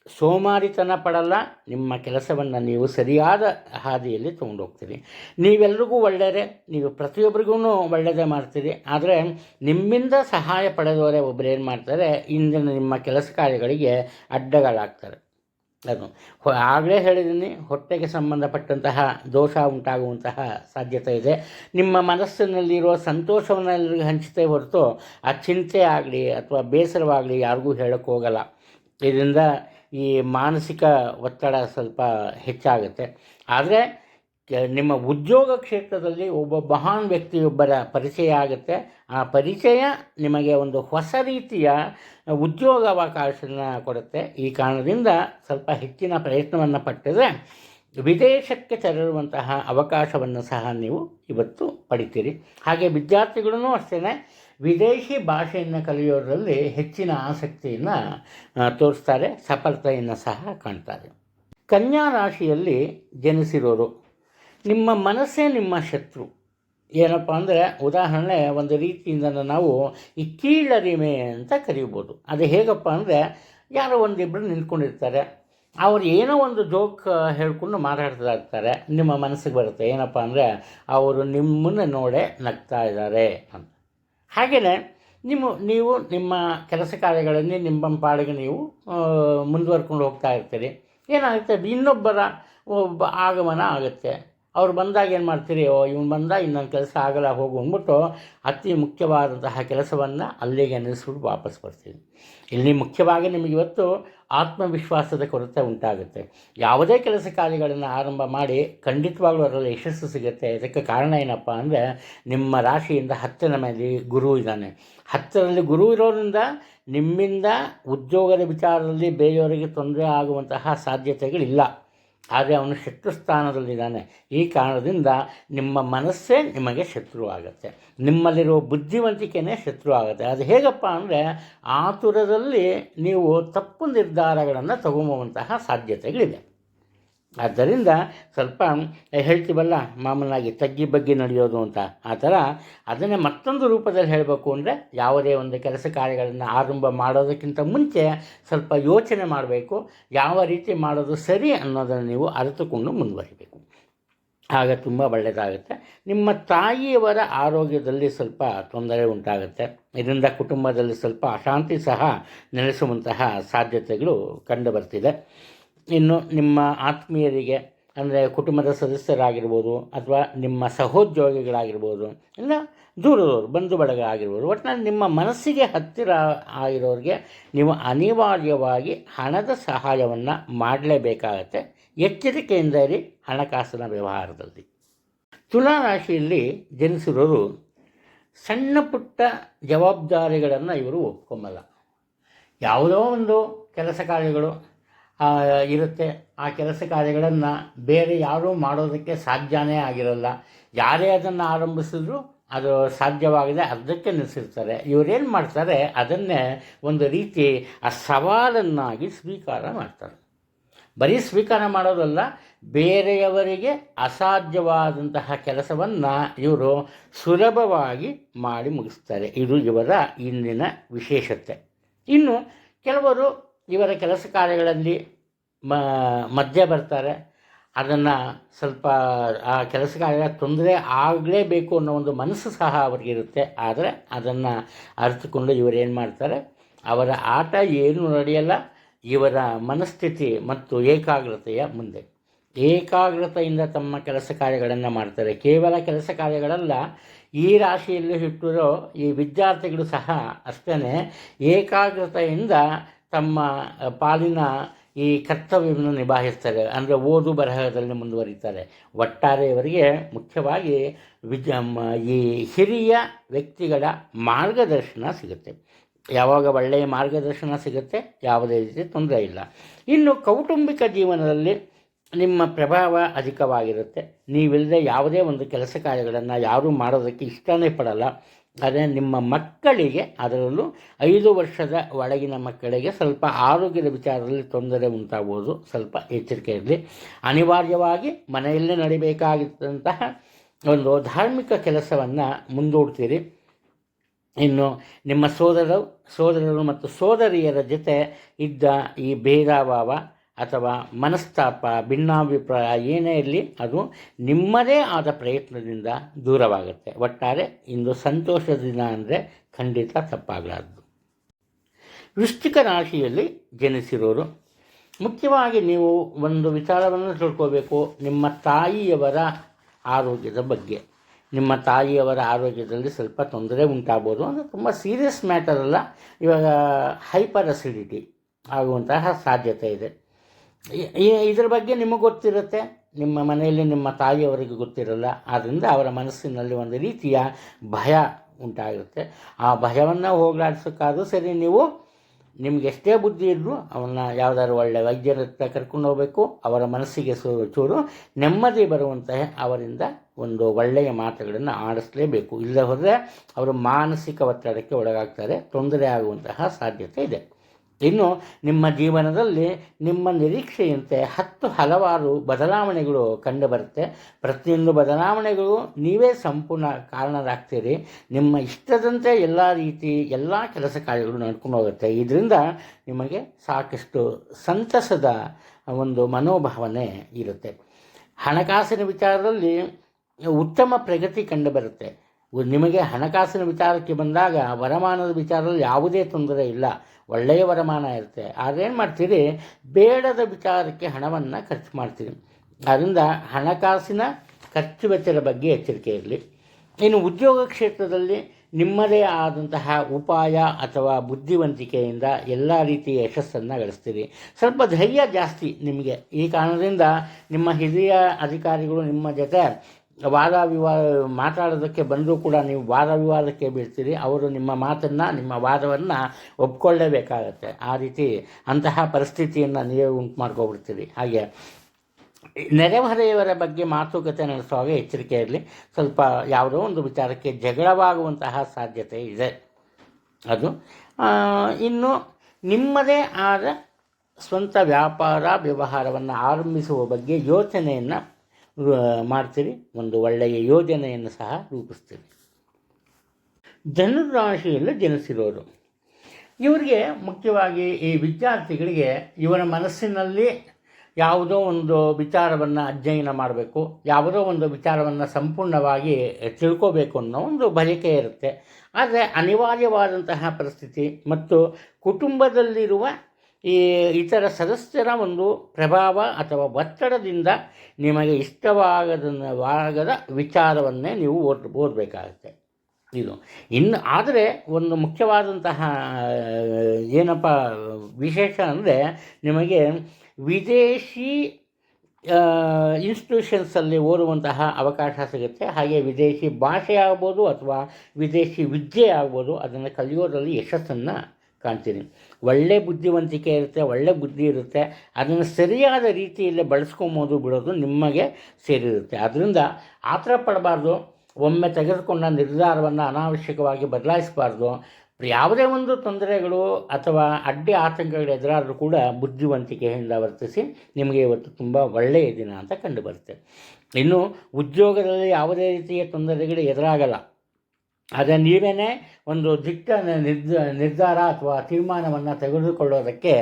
ಸೋಮಾರಿತನ ಪಡಲ್ಲ, ನಿಮ್ಮ ಕೆಲಸವನ್ನು ನೀವು ಸರಿಯಾದ ಹಾದಿಯಲ್ಲಿ ತೊಗೊಂಡೋಗ್ತೀರಿ. ನೀವೆಲ್ರಿಗೂ ಒಳ್ಳೆಯದೇ, ನೀವು ಪ್ರತಿಯೊಬ್ಬರಿಗೂ ಒಳ್ಳೆಯದೇ ಮಾಡ್ತೀರಿ. ಆದರೆ ನಿಮ್ಮಿಂದ ಸಹಾಯ ಪಡೆದವರೇ ಒಬ್ಬರು ಏನು ಮಾಡ್ತಾರೆ, ಇಂದಿನ ನಿಮ್ಮ ಕೆಲಸ ಕಾರ್ಯಗಳಿಗೆ ಅಡ್ಡಗಳಾಗ್ತಾರೆ. ಅದು. ಆಗಲೇ ಹೇಳಿದ್ದೀನಿ, ಹೊಟ್ಟೆಗೆ ಸಂಬಂಧಪಟ್ಟಂತಹ ದೋಷ ಉಂಟಾಗುವಂತಹ ಸಾಧ್ಯತೆ ಇದೆ. ನಿಮ್ಮ ಮನಸ್ಸಿನಲ್ಲಿರುವ ಸಂತೋಷವನ್ನು ಎಲ್ಲರಿಗೂ ಹಂಚುತ್ತೆ ಹೊರತು, ಆ ಚಿಂತೆ ಆಗಲಿ ಅಥವಾ ಬೇಸರವಾಗಲಿ ಯಾರಿಗೂ ಹೇಳೋಕ್ಕೋಗಲ್ಲ. ಇದರಿಂದ ಈ ಮಾನಸಿಕ ಒತ್ತಡ ಸ್ವಲ್ಪ ಹೆಚ್ಚಾಗುತ್ತೆ. ಆದರೆ ನಿಮ್ಮ ಉದ್ಯೋಗ ಕ್ಷೇತ್ರದಲ್ಲಿ ಒಬ್ಬ ಮಹಾನ್ ವ್ಯಕ್ತಿಯೊಬ್ಬರ ಪರಿಚಯ ಆಗುತ್ತೆ. ಆ ಪರಿಚಯ ನಿಮಗೆ ಒಂದು ಹೊಸ ರೀತಿಯ ಉದ್ಯೋಗಾವಕಾಶನ ಕೊಡುತ್ತೆ. ಈ ಕಾರಣದಿಂದ ಸ್ವಲ್ಪ ಹೆಚ್ಚಿನ ಪ್ರಯತ್ನವನ್ನು ಪಟ್ಟಿದ್ರೆ ವಿದೇಶಕ್ಕೆ ತೆರಳುವಂತಹ ಅವಕಾಶವನ್ನು ಸಹ ನೀವು ಇವತ್ತು ಪಡಿತೀರಿ. ಹಾಗೆ ವಿದ್ಯಾರ್ಥಿಗಳೂ ಅಷ್ಟೇ ವಿದೇಶಿ ಭಾಷೆಯನ್ನು ಕಲಿಯೋದರಲ್ಲಿ ಹೆಚ್ಚಿನ ಆಸಕ್ತಿಯನ್ನು ತೋರಿಸ್ತಾರೆ, ಸಫಲತೆಯನ್ನು ಸಹ ಕಾಣ್ತಾರೆ. ಕನ್ಯಾ ರಾಶಿಯಲ್ಲಿ ಜನಿಸಿರೋರು, ನಿಮ್ಮ ಮನಸ್ಸೇ ನಿಮ್ಮ ಶತ್ರು. ಏನಪ್ಪ ಅಂದರೆ, ಉದಾಹರಣೆ, ಒಂದು ರೀತಿಯಿಂದ ನಾವು ಈ ಕೀಳರಿಮೆ ಅಂತ ಕರಿಬೋದು. ಅದು ಹೇಗಪ್ಪ ಅಂದರೆ, ಯಾರೋ ಒಂದಿಬ್ಬರು ನಿಂತ್ಕೊಂಡಿರ್ತಾರೆ. ಅವ್ರು ಏನೋ ಒಂದು ಜೋಕ್ ಹೇಳ್ಕೊಂಡು ಮಾತಾಡ್ತಾ ಇರ್ತಾರೆ ನಿಮ್ಮ ಮನಸ್ಸಿಗೆ ಬರುತ್ತೆ. ಏನಪ್ಪ ಅಂದರೆ, ಅವರು ನಿಮ್ಮನ್ನು ನೋಡೇ ನಗ್ತಾ ಇದ್ದಾರೆ ಅಂತ. ಹಾಗೆಯೇ ನಿಮ್ಮ, ನೀವು ನಿಮ್ಮ ಕೆಲಸ ಕಾರ್ಯಗಳಲ್ಲಿ ನಿಮ್ಮ ಪಾಡಿಗೆ ನೀವು ಮುಂದುವರ್ಕೊಂಡು ಹೋಗ್ತಾ ಇರ್ತೀರಿ. ಏನಾಗುತ್ತೆ? ಇನ್ನೊಬ್ಬರ ಒಬ್ಬ ಆಗಮನ ಆಗುತ್ತೆ. ಅವ್ರು ಬಂದಾಗ ಏನು ಮಾಡ್ತೀರಿ? ಓ, ಇವ್ನು ಬಂದ, ಇನ್ನೊಂದು ಕೆಲಸ ಆಗಲ್ಲ, ಹೋಗು ಅಂದ್ಬಿಟ್ಟು ಅತಿ ಮುಖ್ಯವಾದಂತಹ ಕೆಲಸವನ್ನು ಅಲ್ಲಿಗೆ ನಿಲ್ಲಿಸ್ಬಿಟ್ಟು ವಾಪಸ್ ಬರ್ತೀವಿ ಇಲ್ಲಿ ಮುಖ್ಯವಾಗಿ ನಿಮಗೆ ಇವತ್ತು ಆತ್ಮವಿಶ್ವಾಸದ ಕೊರತೆ ಉಂಟಾಗುತ್ತೆ. ಯಾವುದೇ ಕೆಲಸ ಕಾರ್ಯಗಳನ್ನು ಆರಂಭ ಮಾಡಿ ಖಂಡಿತವಾಗ್ಲೂ ಅದರಲ್ಲಿ ಯಶಸ್ಸು ಸಿಗುತ್ತೆ. ಇದಕ್ಕೆ ಕಾರಣ ಏನಪ್ಪ ಅಂದರೆ ನಿಮ್ಮ ರಾಶಿಯಿಂದ ಹತ್ತಿನ ಮೇಲೆ ಗುರು ಇದ್ದಾನೆ. ಹತ್ತರಲ್ಲಿ ಗುರು ಇರೋದ್ರಿಂದ ನಿಮ್ಮಿಂದ ಉದ್ಯೋಗದ ವಿಚಾರದಲ್ಲಿ ಬೇರೆಯವರಿಗೆ ತೊಂದರೆ ಆಗುವಂತಹ ಸಾಧ್ಯತೆಗಳಿಲ್ಲ. ಆದರೆ ಅವನು ಶತ್ರು ಸ್ಥಾನದಲ್ಲಿದ್ದಾನೆ. ಈ ಕಾರಣದಿಂದ ನಿಮ್ಮ ಮನಸ್ಸೇ ನಿಮಗೆ ಶತ್ರು ಆಗುತ್ತೆ ನಿಮ್ಮಲ್ಲಿರೋ ಬುದ್ಧಿವಂತಿಕೆನೇ ಶತ್ರು ಆಗುತ್ತೆ ಅದು ಹೇಗಪ್ಪ ಅಂದರೆ ಆತುರದಲ್ಲಿ ನೀವು ತಪ್ಪು ನಿರ್ಧಾರಗಳನ್ನು ತಗೊಂಬುವಂತಹ ಸಾಧ್ಯತೆಗಳಿದೆ ಆದ್ದರಿಂದ ಸ್ವಲ್ಪ ಹೇಳ್ತೀವಲ್ಲ, ಮಾಮೂಲಾಗಿ ತಗ್ಗಿ ಬಗ್ಗಿ ನಡೆಯೋದು ಅಂತ. ಆ ಥರ ಅದನ್ನೇ ಮತ್ತೊಂದು ರೂಪದಲ್ಲಿ ಹೇಳಬೇಕು ಅಂದರೆ ಯಾವುದೇ ಒಂದು ಕೆಲಸ ಕಾರ್ಯಗಳನ್ನು ಆರಂಭ ಮಾಡೋದಕ್ಕಿಂತ ಮುಂಚೆ ಸ್ವಲ್ಪ ಯೋಚನೆ ಮಾಡಬೇಕು, ಯಾವ ರೀತಿ ಮಾಡೋದು ಸರಿ ಅನ್ನೋದನ್ನು ನೀವು ಅರಿತುಕೊಂಡು ಮುಂದುವರಿಬೇಕು. ಆಗ ತುಂಬ ಒಳ್ಳೆಯದಾಗುತ್ತೆ. ನಿಮ್ಮ ತಾಯಿಯವರ ಆರೋಗ್ಯದಲ್ಲಿ ಸ್ವಲ್ಪ ತೊಂದರೆ ಉಂಟಾಗುತ್ತೆ. ಇದರಿಂದ ಕುಟುಂಬದಲ್ಲಿ ಸ್ವಲ್ಪ ಅಶಾಂತಿ ಸಹ ನೆಲೆಸುವಂತಹ ಸಾಧ್ಯತೆಗಳು ಕಂಡುಬರ್ತಿದೆ ಇನ್ನು ನಿಮ್ಮ ಆತ್ಮೀಯರಿಗೆ, ಅಂದರೆ ಕುಟುಂಬದ ಸದಸ್ಯರಾಗಿರ್ಬೋದು ಅಥವಾ ನಿಮ್ಮ ಸಹೋದ್ಯೋಗಿಗಳಾಗಿರ್ಬೋದು, ಇಲ್ಲ ದೂರದವರು, ಬಂಧು ಬಳಗ ಆಗಿರ್ಬೋದು ಒಟ್ಟಿನಲ್ಲಿ ನಿಮ್ಮ ಮನಸ್ಸಿಗೆ ಹತ್ತಿರ ಆಗಿರೋರಿಗೆ ನೀವು ಅನಿವಾರ್ಯವಾಗಿ ಹಣದ ಸಹಾಯವನ್ನು ಮಾಡಲೇಬೇಕಾಗತ್ತೆ. ಎಚ್ಚರಿಕೆಯಿಂದ ಇರಿ, ಹಣಕಾಸಿನ ವ್ಯವಹಾರದಲ್ಲಿ. ತುಲಾ ರಾಶಿಯಲ್ಲಿ ಜನಿಸಿರೋರು ಸಣ್ಣ ಪುಟ್ಟ ಜವಾಬ್ದಾರಿಗಳನ್ನು ಇವರು ಒಪ್ಕೊಂಬಲ್ಲ ಯಾವುದೋ ಒಂದು ಕೆಲಸ ಕಾರ್ಯಗಳು ಇರುತ್ತೆ. ಆ ಕೆಲಸ ಕಾರ್ಯಗಳನ್ನು ಬೇರೆ ಯಾರೂ ಮಾಡೋದಕ್ಕೆ ಸಾಧ್ಯನೇ ಆಗಿರಲ್ಲ. ಯಾರೇ ಅದನ್ನು ಆರಂಭಿಸಿದ್ರು ಅದು ಸಾಧ್ಯವಾಗದೆ ಅರ್ಧಕ್ಕೆ ನಿಲ್ಲಿಸಿರ್ತಾರೆ. ಇವರೇನು ಮಾಡ್ತಾರೆ? ಅದನ್ನೇ ಒಂದು ರೀತಿ ಆ ಸವಾಲನ್ನಾಗಿ ಸ್ವೀಕಾರ ಮಾಡ್ತಾರೆ. ಬರೀ ಸ್ವೀಕಾರ ಮಾಡೋದಲ್ಲ, ಬೇರೆಯವರಿಗೆ ಅಸಾಧ್ಯವಾದಂತಹ ಕೆಲಸವನ್ನು ಇವರು ಸುಲಭವಾಗಿ ಮಾಡಿ ಮುಗಿಸ್ತಾರೆ. ಇದು ಇವರ ಇಂದಿನ ವಿಶೇಷತೆ. ಇನ್ನು ಕೆಲವರು ಇವರ ಕೆಲಸ ಕಾರ್ಯಗಳಲ್ಲಿ ಮಧ್ಯ ಬರ್ತಾರೆ. ಅದನ್ನು ಸ್ವಲ್ಪ, ಆ ಕೆಲಸ ಕಾರ್ಯ ತೊಂದರೆ ಆಗಲೇಬೇಕು ಅನ್ನೋ ಒಂದು ಮನಸ್ಸು ಸಹ ಅವರಿಗಿರುತ್ತೆ ಆದರೆ ಅದನ್ನು ಅರಿತುಕೊಂಡು ಇವರು ಏನು ಮಾಡ್ತಾರೆ, ಅವರ ಆಟ ಏನು ನಡೆಯಲ್ಲ, ಇವರ ಮನಸ್ಥಿತಿ ಮತ್ತು ಏಕಾಗ್ರತೆಯ ಮುಂದೆ. ಏಕಾಗ್ರತೆಯಿಂದ ತಮ್ಮ ಕೆಲಸ ಕಾರ್ಯಗಳನ್ನು ಮಾಡ್ತಾರೆ. ಕೇವಲ ಕೆಲಸ ಕಾರ್ಯಗಳಲ್ಲ, ಈ ರಾಶಿಯಲ್ಲಿ ಹುಟ್ಟಿರೋ ಈ ವಿದ್ಯಾರ್ಥಿಗಳು ಸಹ ಅಷ್ಟೇ ಏಕಾಗ್ರತೆಯಿಂದ ತಮ್ಮ ಪಾಲಿನ ಈ ಕರ್ತವ್ಯವನ್ನು ನಿಭಾಯಿಸ್ತಾರೆ. ಅಂದರೆ ಓದು ಬರಹದಲ್ಲಿ ಮುಂದುವರಿತಾರೆ. ಒಟ್ಟಾರೆ ಇವರಿಗೆ ಮುಖ್ಯವಾಗಿ ವಿಜ ಈ ಹಿರಿಯ ವ್ಯಕ್ತಿಗಳ ಮಾರ್ಗದರ್ಶನ ಸಿಗುತ್ತೆ. ಯಾವಾಗ ಒಳ್ಳೆಯ ಮಾರ್ಗದರ್ಶನ ಸಿಗುತ್ತೆ, ಯಾವುದೇ ರೀತಿ ತೊಂದರೆ ಇಲ್ಲ. ಇನ್ನು ಕೌಟುಂಬಿಕ ಜೀವನದಲ್ಲಿ ನಿಮ್ಮ ಪ್ರಭಾವ ಅಧಿಕವಾಗಿರುತ್ತೆ. ನೀವಿಲ್ಲದೆ ಯಾವುದೇ ಒಂದು ಕೆಲಸ ಕಾರ್ಯಗಳನ್ನು ಯಾರೂ ಮಾಡೋದಕ್ಕೆ ಇಷ್ಟನೇ ಪಡಲ್ಲ. ಆದರೆ ನಿಮ್ಮ ಮಕ್ಕಳಿಗೆ ಅದರಲ್ಲೂ ಐದು ವರ್ಷದ ಒಳಗಿನ ಮಕ್ಕಳಿಗೆ ಸ್ವಲ್ಪ ಆರೋಗ್ಯದ ವಿಚಾರದಲ್ಲಿ ತೊಂದರೆ ಉಂಟಾಗುವುದು ಸ್ವಲ್ಪ ಎಚ್ಚರಿಕೆ ಇರಲಿ. ಅನಿವಾರ್ಯವಾಗಿ ಮನೆಯಲ್ಲೇ ನಡಿಬೇಕಾಗಿದ್ದಂತಹ ಒಂದು ಧಾರ್ಮಿಕ ಕೆಲಸವನ್ನು ಮುಂದೂಡ್ತೀರಿ. ಇನ್ನು ನಿಮ್ಮ ಸೋದರರು ಸೋದರರು ಮತ್ತು ಸೋದರಿಯರ ಜೊತೆ ಇದ್ದ ಈ ಭೇದಭಾವ ಅಥವಾ ಮನಸ್ತಾಪ, ಭಿನ್ನಾಭಿಪ್ರಾಯ ಏನೇ ಇರಲಿ, ಅದು ನಿಮ್ಮದೇ ಆದ ಪ್ರಯತ್ನದಿಂದ ದೂರವಾಗುತ್ತೆ. ಒಟ್ಟಾರೆ ಇಂದು ಸಂತೋಷದ ದಿನ ಅಂದರೆ ಖಂಡಿತ ತಪ್ಪಾಗಲಾರದು. ವೃಶ್ಚಿಕ ರಾಶಿಯಲ್ಲಿ ಜನಿಸಿರೋರು, ಮುಖ್ಯವಾಗಿ ನೀವು ಒಂದು ವಿಚಾರವನ್ನು ತಿಳ್ಕೋಬೇಕು. ನಿಮ್ಮ ತಾಯಿಯವರ ಆರೋಗ್ಯದ ಬಗ್ಗೆ. ನಿಮ್ಮ ತಾಯಿಯವರ ಆರೋಗ್ಯದಲ್ಲಿ ಸ್ವಲ್ಪ ತೊಂದರೆ ಉಂಟಾಗ್ಬೋದು. ಅಂದರೆ ತುಂಬ ಸೀರಿಯಸ್ ಮ್ಯಾಟರ್ ಅಲ್ಲ. ಇವಾಗ ಹೈಪರ್ ಅಸಿಡಿಟಿ ಆಗುವಂತಹ ಸಾಧ್ಯತೆ ಇದೆ. ಇದ್ರ ಬಗ್ಗೆ ನಿಮಗೆ ಗೊತ್ತಿರುತ್ತೆ. ನಿಮ್ಮ ಮನೆಯಲ್ಲಿ ನಿಮ್ಮ ತಾಯಿಯವರಿಗೆ ಗೊತ್ತಿರಲ್ಲ. ಆದ್ದರಿಂದ ಅವರ ಮನಸ್ಸಿನಲ್ಲಿ ಒಂದು ರೀತಿಯ ಭಯ ಉಂಟಾಗುತ್ತೆ. ಆ ಭಯವನ್ನು ಹೋಗಲಾಡಿಸೋಕ್ಕಾದರೂ ಸರಿ ನೀವು ನಿಮ್ಗೆ ಎಷ್ಟೇ ಬುದ್ಧಿ ಇದ್ದರೂ ಅವನ್ನ ಯಾವುದಾದ್ರು ಒಳ್ಳೆ ವೈದ್ಯರ ಹತ್ರ ಕರ್ಕೊಂಡು ಹೋಗಬೇಕು. ಅವರ ಮನಸ್ಸಿಗೆ ಚೂರು ನೆಮ್ಮದಿ ಬರುವಂತಹ ಅವರಿಂದ ಒಂದು ಒಳ್ಳೆಯ ಮಾತುಗಳನ್ನು ಆಡಿಸಲೇಬೇಕು. ಇಲ್ಲದೆ ಹೋದರೆ ಅವರು ಮಾನಸಿಕ ಒತ್ತಡಕ್ಕೆ ಒಳಗಾಗ್ತಾರೆ. ತೊಂದರೆ ಆಗುವಂತಹ ಸಾಧ್ಯತೆ ಇದೆ. ಇನ್ನು ನಿಮ್ಮ ಜೀವನದಲ್ಲಿ ನಿಮ್ಮ ನಿರೀಕ್ಷೆಯಂತೆ ಹತ್ತು ಹಲವಾರು ಬದಲಾವಣೆಗಳು ಕಂಡುಬರುತ್ತೆ ಪ್ರತಿಯೊಂದು ಬದಲಾವಣೆಗಳು ನೀವೇ ಸಂಪೂರ್ಣ ಕಾರಣರಾಗ್ತೀರಿ. ನಿಮ್ಮ ಇಷ್ಟದಂತೆ ಎಲ್ಲ ರೀತಿ ಎಲ್ಲ ಕೆಲಸ ಕಾರ್ಯಗಳು ನಡ್ಕೊಂಡು ಹೋಗುತ್ತೆ. ಇದರಿಂದ ನಿಮಗೆ ಸಾಕಷ್ಟು ಸಂತಸದ ಒಂದು ಮನೋಭಾವನೆ ಇರುತ್ತೆ. ಹಣಕಾಸಿನ ವಿಚಾರದಲ್ಲಿ ಉತ್ತಮ ಪ್ರಗತಿ ಕಂಡುಬರುತ್ತೆ ನಿಮಗೆ ಹಣಕಾಸಿನ ವಿಚಾರಕ್ಕೆ ಬಂದಾಗ ವರಮಾನದ ವಿಚಾರದಲ್ಲಿ ಯಾವುದೇ ತೊಂದರೆ ಇಲ್ಲ. ಒಳ್ಳೆಯ ವರಮಾನ ಇರುತ್ತೆ. ಏನು ಮಾಡ್ತೀರಿ? ಬೇಡದ ವಿಚಾರಕ್ಕೆ ಹಣವನ್ನು ಖರ್ಚು ಮಾಡ್ತೀರಿ. ಆದ್ದರಿಂದ ಹಣಕಾಸಿನ ಖರ್ಚು ವೆಚ್ಚದ ಬಗ್ಗೆ ಎಚ್ಚರಿಕೆ ಇರಲಿ. ಇನ್ನು ಉದ್ಯೋಗ ಕ್ಷೇತ್ರದಲ್ಲಿ ನಿಮ್ಮದೇ ಆದಂತಹ ಉಪಾಯ ಅಥವಾ ಬುದ್ಧಿವಂತಿಕೆಯಿಂದ ಎಲ್ಲ ರೀತಿಯ ಯಶಸ್ಸನ್ನು ಗಳಿಸ್ತೀರಿ. ಸ್ವಲ್ಪ ಧೈರ್ಯ ಜಾಸ್ತಿ ನಿಮಗೆ. ಈ ಕಾರಣದಿಂದ ನಿಮ್ಮ ಹಿರಿಯ ಅಧಿಕಾರಿಗಳು ನಿಮ್ಮ ಜೊತೆ ವಾದ ವಿವಾದ ಮಾತಾಡೋದಕ್ಕೆ ಬಂದರೂ ಕೂಡ ನೀವು ವಾದ ವಿವಾದಕ್ಕೆ ಬೀಳ್ತೀರಿ. ಅವರು ನಿಮ್ಮ ಮಾತನ್ನು, ನಿಮ್ಮ ವಾದವನ್ನು ಒಪ್ಕೊಳ್ಳೇಬೇಕಾಗತ್ತೆ. ಆ ರೀತಿ ಅಂತಹ ಪರಿಸ್ಥಿತಿಯನ್ನು ನೀವು ಉಂಟು ಮಾಡ್ಕೊಬಿಡ್ತೀರಿ. ಹಾಗೆ ನೆರೆಹೊರೆಯವರ ಬಗ್ಗೆ ಮಾತುಕತೆ ನಡೆಸುವಾಗ ಎಚ್ಚರಿಕೆ ಇರಲಿ. ಸ್ವಲ್ಪ ಯಾವುದೋ ಒಂದು ವಿಚಾರಕ್ಕೆ ಜಗಳವಾಗುವಂತಹ ಸಾಧ್ಯತೆ ಇದೆ. ಅದು ಇನ್ನು ನಿಮ್ಮದೇ ಆದ ಸ್ವಂತ ವ್ಯಾಪಾರ ವ್ಯವಹಾರವನ್ನು ಆರಂಭಿಸುವ ಬಗ್ಗೆ ಯೋಚನೆಯನ್ನು ಮಾಡ್ತೀರಿ, ಒಂದು ಒಳ್ಳೆಯ ಯೋಜನೆಯನ್ನು ಸಹ ರೂಪಿಸ್ತೀರಿ. ಧನುರಾಶಿಯಲ್ಲಿ ಜನಿಸಿರೋರು. ಇವರಿಗೆ ಮುಖ್ಯವಾಗಿ ಈ ವಿದ್ಯಾರ್ಥಿಗಳಿಗೆ ಇವರ ಮನಸ್ಸಿನಲ್ಲಿ ಯಾವುದೋ ಒಂದು ವಿಚಾರವನ್ನು ಅಧ್ಯಯನ ಮಾಡಬೇಕು, ಯಾವುದೋ ಒಂದು ವಿಚಾರವನ್ನು ಸಂಪೂರ್ಣವಾಗಿ ತಿಳ್ಕೋಬೇಕು ಅನ್ನೋ ಒಂದು ಬಯಕೆ ಇರುತ್ತೆ. ಆದರೆ ಅನಿವಾರ್ಯವಾದಂತಹ ಪರಿಸ್ಥಿತಿ ಮತ್ತು ಕುಟುಂಬದಲ್ಲಿರುವ ಈ ಇತರ ಸದಸ್ಯರ ಒಂದು ಪ್ರಭಾವ ಅಥವಾ ಒತ್ತಡದಿಂದ ನಿಮಗೆ ಇಷ್ಟವಾಗದವಾಗದ ವಿಚಾರವನ್ನೇ ನೀವು ಓದ್, ಓದಬೇಕಾಗುತ್ತೆ. ಇದು. ಇನ್ನು ಆದರೆ ಒಂದು ಮುಖ್ಯವಾದಂತಹ ಏನಪ್ಪ, ವಿಶೇಷ ಅಂದರೆ ನಿಮಗೆ ವಿದೇಶಿ ಇನ್ಸ್ಟಿಟ್ಯೂಷನ್ಸಲ್ಲಿ ಓದುವಂತಹ ಅವಕಾಶ ಸಿಗುತ್ತೆ. ಹಾಗೆ ವಿದೇಶಿ ಭಾಷೆ ಆಗ್ಬೋದು ಅಥವಾ ವಿದೇಶಿ ವಿದ್ಯೆ ಆಗ್ಬೋದು. ಅದನ್ನು ಕಲಿಯೋದರಲ್ಲಿ ಯಶಸ್ಸನ್ನು ಕಾಣ್ತೀನಿ. ಒಳ್ಳೆ ಬುದ್ಧಿವಂತಿಕೆ ಇರುತ್ತೆ, ಒಳ್ಳೆ ಬುದ್ಧಿ ಇರುತ್ತೆ, ಅದನ್ನು ಸರಿಯಾದ ರೀತಿಯಲ್ಲಿ ಬಳಸ್ಕೊಂಬೋದು ಬಿಡೋದು ನಿಮಗೆ ಸೇರಿರುತ್ತೆ. ಅದರಿಂದ ಆತರ ಪಡಬಾರ್ದು ಒಮ್ಮೆ ತೆಗೆದುಕೊಂಡ ನಿರ್ಧಾರವನ್ನು ಅನಾವಶ್ಯಕವಾಗಿ ಬದಲಾಯಿಸಬಾರ್ದು. ಯಾವುದೇ ಒಂದು ತೊಂದರೆಗಳು ಅಥವಾ ಅಡ್ಡಿ ಆತಂಕಗಳು ಎದುರಾದರೂ ಕೂಡ ಬುದ್ಧಿವಂತಿಕೆಯಿಂದ ವರ್ತಿಸಿ ನಿಮಗೆ ಇವತ್ತು ತುಂಬ ಒಳ್ಳೆಯ ದಿನ ಅಂತ ಕಂಡುಬರುತ್ತೆ. ಇನ್ನು ಉದ್ಯೋಗದಲ್ಲಿ ಯಾವುದೇ ರೀತಿಯ ತೊಂದರೆಗಳು ಎದುರಾಗಲ್ಲ. ಆದರೆ ನೀವೇ ಒಂದು ದಿಟ್ಟ ನಿರ್ಧ, ನಿರ್ಧಾರ ಅಥವಾ ತೀರ್ಮಾನವನ್ನು ತೆಗೆದುಕೊಳ್ಳೋದಕ್ಕೆ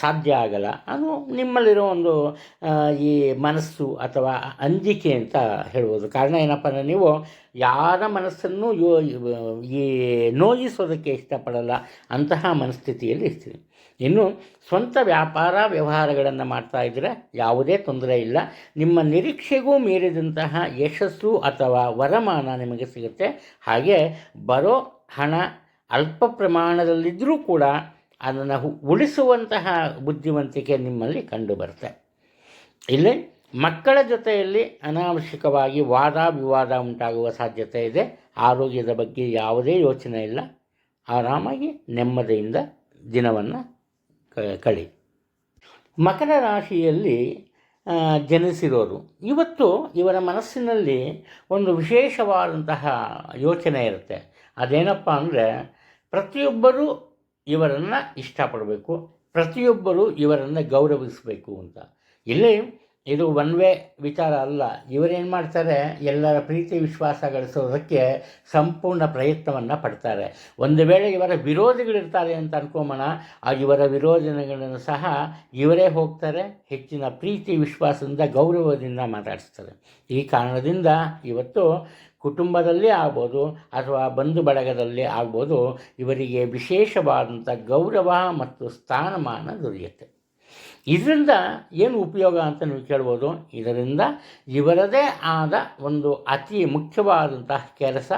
ಸಾಧ್ಯ ಆಗಲ್ಲ. ಅದು ನಿಮ್ಮಲ್ಲಿರೋ ಒಂದು ಈ ಮನಸ್ಸು ಅಥವಾ ಅಂಜಿಕೆ ಅಂತ ಹೇಳ್ಬೋದು ಕಾರಣ ಏನಪ್ಪ ಅಂದರೆ ನೀವು ಯಾರ ಮನಸ್ಸನ್ನು ಯೋ, ಈ ನೋಯಿಸೋದಕ್ಕೆ ಇಷ್ಟಪಡಲ್ಲ ಅಂತಹ ಮನಸ್ಥಿತಿಯಲ್ಲಿ ಇರ್ತೀರಿ. ಇನ್ನು ಸ್ವಂತ ವ್ಯಾಪಾರ ವ್ಯವಹಾರಗಳನ್ನು ಮಾಡ್ತಾ ಇದ್ದರೆ ಯಾವುದೇ ತೊಂದರೆ ಇಲ್ಲ. ನಿಮ್ಮ ನಿರೀಕ್ಷೆಗೂ ಮೀರಿದಂತಹ ಯಶಸ್ಸು ಅಥವಾ ವರಮಾನ ನಿಮಗೆ ಸಿಗುತ್ತೆ. ಹಾಗೆ ಬರೋ ಹಣ ಅಲ್ಪ ಪ್ರಮಾಣದಲ್ಲಿದ್ದರೂ ಕೂಡ ಅದನ್ನು ಉಳಿಸುವಂತಹ ಬುದ್ಧಿವಂತಿಕೆ ನಿಮ್ಮಲ್ಲಿ ಕಂಡುಬರುತ್ತೆ. ಇಲ್ಲಿ ಮಕ್ಕಳ ಜೊತೆಯಲ್ಲಿ ಅನಾವಶ್ಯಕವಾಗಿ ವಾದ ವಿವಾದ ಉಂಟಾಗುವ ಸಾಧ್ಯತೆ ಇದೆ. ಆರೋಗ್ಯದ ಬಗ್ಗೆ ಯಾವುದೇ ಯೋಚನೆ ಇಲ್ಲ. ಆರಾಮಾಗಿ ನೆಮ್ಮದಿಯಿಂದ ದಿನವನ್ನು ಕಳಿ. ಮಕರ ರಾಶಿಯಲ್ಲಿ ಜನಿಸಿರೋರು. ಇವತ್ತು ಇವರ ಮನಸ್ಸಿನಲ್ಲಿ ಒಂದು ವಿಶೇಷವಾದಂತಹ ಯೋಚನೆ ಇರುತ್ತೆ. ಅದೇನಪ್ಪ ಅಂದರೆ, ಪ್ರತಿಯೊಬ್ಬರೂ ಇವರನ್ನು ಇಷ್ಟಪಡಬೇಕು. ಪ್ರತಿಯೊಬ್ಬರು ಇವರನ್ನು ಗೌರವಿಸಬೇಕು ಅಂತ. ಇಲ್ಲಿ ಇದು ಒನ್ ವೇ ವಿಚಾರ ಅಲ್ಲ. ಇವರೇನು ಮಾಡ್ತಾರೆ? ಎಲ್ಲರ ಪ್ರೀತಿ ವಿಶ್ವಾಸ ಗಳಿಸೋದಕ್ಕೆ ಸಂಪೂರ್ಣ ಪ್ರಯತ್ನವನ್ನು ಪಡ್ತಾರೆ. ಒಂದು ವೇಳೆ ಇವರ ವಿರೋಧಿಗಳಿರ್ತಾರೆ ಅಂತ ಅನ್ಕೊಂಬೋಣ, ಆ ಇವರ ವಿರೋಧನೆಗಳನ್ನು ಸಹ ಇವರೇ ಹೋಗ್ತಾರೆ, ಹೆಚ್ಚಿನ ಪ್ರೀತಿ ವಿಶ್ವಾಸದಿಂದ, ಗೌರವದಿಂದ ಮಾತಾಡಿಸ್ತಾರೆ. ಈ ಕಾರಣದಿಂದ ಇವತ್ತು ಕುಟುಂಬದಲ್ಲಿ ಆಗ್ಬೋದು ಅಥವಾ ಬಂಧು ಬಳಗದಲ್ಲಿ ಆಗ್ಬೋದು ಇವರಿಗೆ ವಿಶೇಷವಾದಂಥ ಗೌರವ ಮತ್ತು ಸ್ಥಾನಮಾನ ದೊರೆಯುತ್ತೆ. ಇದರಿಂದ ಏನು ಉಪಯೋಗ ಅಂತ ನೀವು ಕೇಳ್ಬೋದು? ಇದರಿಂದ ಇವರದೇ ಆದ ಒಂದು ಅತಿ ಮುಖ್ಯವಾದಂತಹ ಕೆಲಸ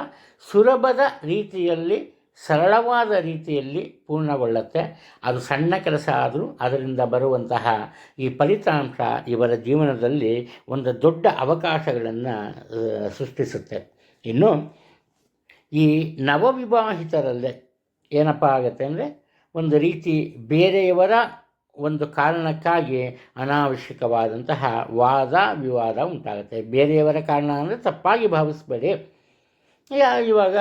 ಸುಲಭದ ರೀತಿಯಲ್ಲಿ, ಸರಳವಾದ ರೀತಿಯಲ್ಲಿ ಪೂರ್ಣಗೊಳ್ಳುತ್ತೆ. ಅದು ಸಣ್ಣ ಕೆಲಸ ಆದರೂ ಅದರಿಂದ ಬರುವಂತಹ ಈ ಫಲಿತಾಂಶ ಇವರ ಜೀವನದಲ್ಲಿ ಒಂದು ದೊಡ್ಡ ಅವಕಾಶಗಳನ್ನು ಸೃಷ್ಟಿಸುತ್ತೆ. ಇನ್ನು ಈ ನವವಿವಾಹಿತರಲ್ಲೇ ಏನಪ್ಪ ಆಗುತ್ತೆ ಅಂದರೆ ಒಂದು ರೀತಿ ಬೇರೆಯವರ ಒಂದು ಕಾರಣಕ್ಕಾಗಿ ಅನಾವಶ್ಯಕವಾದಂತಹ ವಾದ ವಿವಾದ ಉಂಟಾಗುತ್ತೆ. ಬೇರೆಯವರ ಕಾರಣ ಅಂದರೆ ತಪ್ಪಾಗಿ ಭಾವಿಸಬೇಡಿ. ಯಾ ಇವಾಗ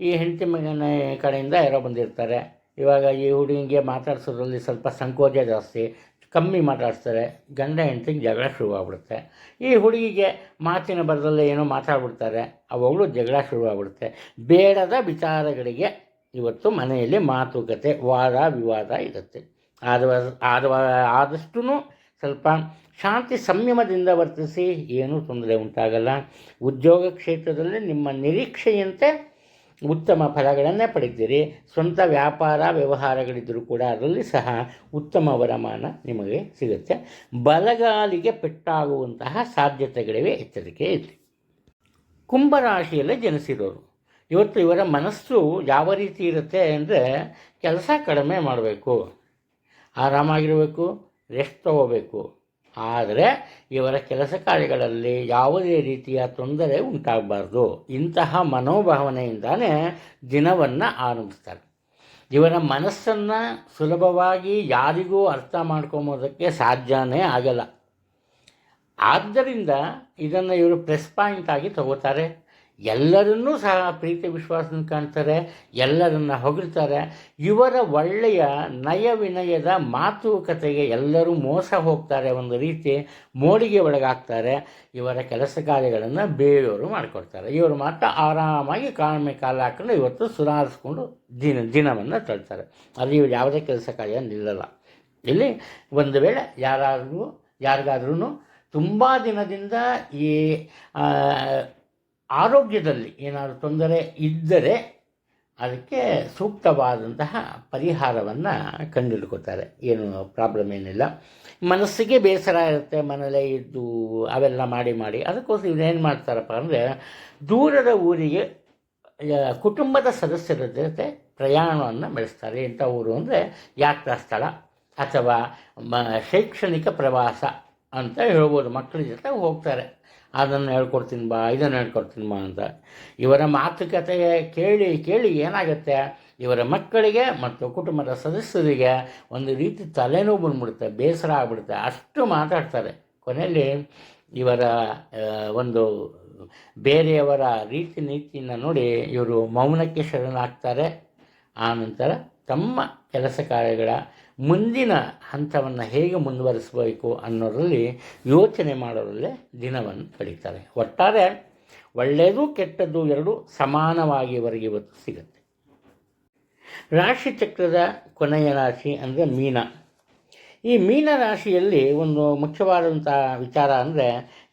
ಈ ಹೆಂಡತಿ ಮಗನ ಕಡೆಯಿಂದ ಯಾರೋ ಬಂದಿರ್ತಾರೆ. ಇವಾಗ ಈ ಹುಡುಗಿಗೆ ಮಾತಾಡ್ಸೋದ್ರಲ್ಲಿ ಸ್ವಲ್ಪ ಸಂಕೋಚ ಜಾಸ್ತಿ, ಕಮ್ಮಿ ಮಾತಾಡ್ತಾರೆ ಗಂಡ ಹೆಂಡತಿಗೆ ಜಗಳ ಶುರುವಾಗ್ಬಿಡುತ್ತೆ. ಈ ಹುಡುಗಿಗೆ ಮಾತಿನ ಬರದಲ್ಲೇ ಏನೋ ಮಾತಾಡ್ಬಿಡ್ತಾರೆ. ಅವಾಗಲೂ ಜಗಳ ಶುರುವಾಗ್ಬಿಡುತ್ತೆ. ಬೇಡದ ವಿಚಾರಗಳಿಗೆ ಇವತ್ತು ಮನೆಯಲ್ಲಿ ಮಾತುಕತೆ, ವಾದ, ವಿವಾದ ಇರುತ್ತೆ. ಆದ ಆದ ಆದಷ್ಟು ಸ್ವಲ್ಪ ಶಾಂತಿ ಸಂಯಮದಿಂದ ವರ್ತಿಸಿ ಏನೂ ತೊಂದರೆ ಉಂಟಾಗಲ್ಲ. ಉದ್ಯೋಗ ಕ್ಷೇತ್ರದಲ್ಲಿ ನಿಮ್ಮ ನಿರೀಕ್ಷೆಯಂತೆ ಉತ್ತಮ ಫಲಗಳನ್ನೇ ಪಡೆದಿರಿ. ಸ್ವಂತ ವ್ಯಾಪಾರ ವ್ಯವಹಾರಗಳಿದ್ದರೂ ಕೂಡ ಅದರಲ್ಲಿ ಸಹ ಉತ್ತಮ ವರಮಾನ ನಿಮಗೆ ಸಿಗುತ್ತೆ. ಬಲಗಾಲಿಗೆ ಪೆಟ್ಟಾಗುವಂತಹ ಸಾಧ್ಯತೆಗಳಿವೆ, ಎಚ್ಚರಿಕೆ ಇದೆ ಕುಂಭರಾಶಿಯಲ್ಲಿ ಜನಿಸಿರೋರು. ಇವತ್ತು ಇವರ ಮನಸ್ಸು ಯಾವ ರೀತಿ ಇರುತ್ತೆ ಅಂದರೆ ಕೆಲಸ ಕಡಿಮೆ ಮಾಡಬೇಕು. ಆರಾಮಾಗಿರಬೇಕು ರೆಸ್ಟ್ ತಗೋಬೇಕು. ಆದರೆ ಇವರ ಕೆಲಸ ಕಾರ್ಯಗಳಲ್ಲಿ ಯಾವುದೇ ರೀತಿಯ ತೊಂದರೆ ಉಂಟಾಗಬಾರ್ದು. ಇಂತಹ ಮನೋಭಾವನೆಯಿಂದಾನೇ ದಿನವನ್ನು ಆರಂಭಿಸ್ತಾರೆ. ಇವರ ಮನಸ್ಸನ್ನು ಸುಲಭವಾಗಿ ಯಾರಿಗೂ ಅರ್ಥ ಮಾಡ್ಕೊಂಬೋದಕ್ಕೆ ಸಾಧ್ಯನೇ ಆಗಲ್ಲ. ಆದ್ದರಿಂದ ಇದನ್ನು ಇವರು ಪ್ರೆಸ್ ಪಾಯಿಂಟ್ ಆಗಿ ತಗೋತಾರೆ. ಎಲ್ಲರನ್ನೂ ಸಹ ಪ್ರೀತಿ ವಿಶ್ವಾಸದಿಂದ ಕಾಣ್ತಾರೆ, ಎಲ್ಲರನ್ನ ಹೊಗಳ್ತಾರೆ. ಇವರ ಒಳ್ಳೆಯ ನಯ ವಿನಯದ ಮಾತುಕತೆಗೆ ಎಲ್ಲರೂ ಮೋಸ ಹೋಗ್ತಾರೆ, ಒಂದು ರೀತಿ ಮೋಡಿಗೆ ಒಳಗಾಗ್ತಾರೆ. ಇವರ ಕೆಲಸ ಕಾರ್ಯಗಳನ್ನು ಬೇರೆಯವರು ಮಾಡಿಕೊಡ್ತಾರೆ ಇವರು ಮಾತ್ರ ಆರಾಮಾಗಿ ಕಾಲಮೆ ಕಾಲ ಹಾಕೊಂಡು ಇವತ್ತು ಸುಧಾರಿಸ್ಕೊಂಡು ದಿನ, ದಿನವನ್ನು ತಳ್ತಾರೆ. ಅಲ್ಲಿ ಇವರು ಯಾವುದೇ ಕೆಲಸ ಕಾರ್ಯ ನಿಲ್ಲಲ್ಲ ಇಲ್ಲಿ ಒಂದು ವೇಳೆ ಯಾರಾದರೂ ಯಾರಿಗಾದ್ರೂ ತುಂಬ ದಿನದಿಂದ ಈ ಆರೋಗ್ಯದಲ್ಲಿ ಏನಾದರೂ ತೊಂದರೆ ಇದ್ದರೆ ಅದಕ್ಕೆ ಸೂಕ್ತವಾದಂತಹ ಪರಿಹಾರವನ್ನು ಕಂಡುಹಿಡ್ಕೋತಾರೆ ಏನು ಪ್ರಾಬ್ಲಮ್ ಏನಿಲ್ಲ. ಮನಸ್ಸಿಗೆ ಬೇಸರ ಇರುತ್ತೆ, ಮನೇಲೇ ಇದ್ದು ಅವೆಲ್ಲ ಮಾಡಿ ಮಾಡಿ. ಅದಕ್ಕೋಸ್ಕರ ಇವ್ರೇನು ಮಾಡ್ತಾರಪ್ಪ ಅಂದರೆ ದೂರದ ಊರಿಗೆ ಕುಟುಂಬದ ಸದಸ್ಯರ ಜೊತೆ ಪ್ರಯಾಣವನ್ನು ಬೆಳೆಸ್ತಾರೆ. ಇಂಥ ಊರು ಅಂದರೆ ಯಾತ್ರಾ ಸ್ಥಳ ಅಥವಾ ಶೈಕ್ಷಣಿಕ ಪ್ರವಾಸ ಅಂತ ಹೇಳ್ಬೋದು. ಮಕ್ಕಳ ಜೊತೆ ಹೋಗ್ತಾರೆ. ಅದನ್ನು ಹೇಳ್ಕೊಡ್ತೀನಿ ಬಾ, ಇದನ್ನು ಹೇಳ್ಕೊಡ್ತೀನಿ ಬಾ ಅಂತ. ಇವರ ಮಾತುಕತೆ ಕೇಳಿ ಕೇಳಿ ಏನಾಗುತ್ತೆ? ಇವರ ಮಕ್ಕಳಿಗೆ ಮತ್ತು ಕುಟುಂಬದ ಸದಸ್ಯರಿಗೆ ಒಂದು ರೀತಿ ತಲೆನೋವು ಬಂದ್ಬಿಡುತ್ತೆ, ಬೇಸರ ಆಗ್ಬಿಡುತ್ತೆ. ಅಷ್ಟು ಮಾತಾಡ್ತಾರೆ. ಕೊನೆಯಲ್ಲಿ ಇವರ ಒಂದು ಬೇರೆಯವರ ರೀತಿ ನೀತಿಯನ್ನು ನೋಡಿ ಇವರು ಮೌನಕ್ಕೆ ಶರಣಾಗ್ತಾರೆ. ಆನಂತರ ತಮ್ಮ ಕೆಲಸ ಕಾರ್ಯಗಳ ಮುಂದಿನ ಹಂತವನ್ನು ಹೇಗೆ ಮುಂದುವರಿಸಬೇಕು ಅನ್ನೋದರಲ್ಲಿ ಯೋಚನೆ ಮಾಡೋದರಲ್ಲೇ ದಿನವನ್ನು ಕಳೀತಾರೆ. ಒಟ್ಟಾರೆ ಒಳ್ಳೆಯದು ಕೆಟ್ಟದ್ದು ಎರಡೂ ಸಮಾನವಾಗಿ ಇವರಿಗೆ ಇವತ್ತು ಸಿಗುತ್ತೆ. ರಾಶಿ ಚಕ್ರದ ಕೊನೆಯ ರಾಶಿ ಅಂದರೆ ಮೀನ. ಈ ಮೀನ ರಾಶಿಯಲ್ಲಿ ಒಂದು ಮುಖ್ಯವಾದಂಥ ವಿಚಾರ ಅಂದರೆ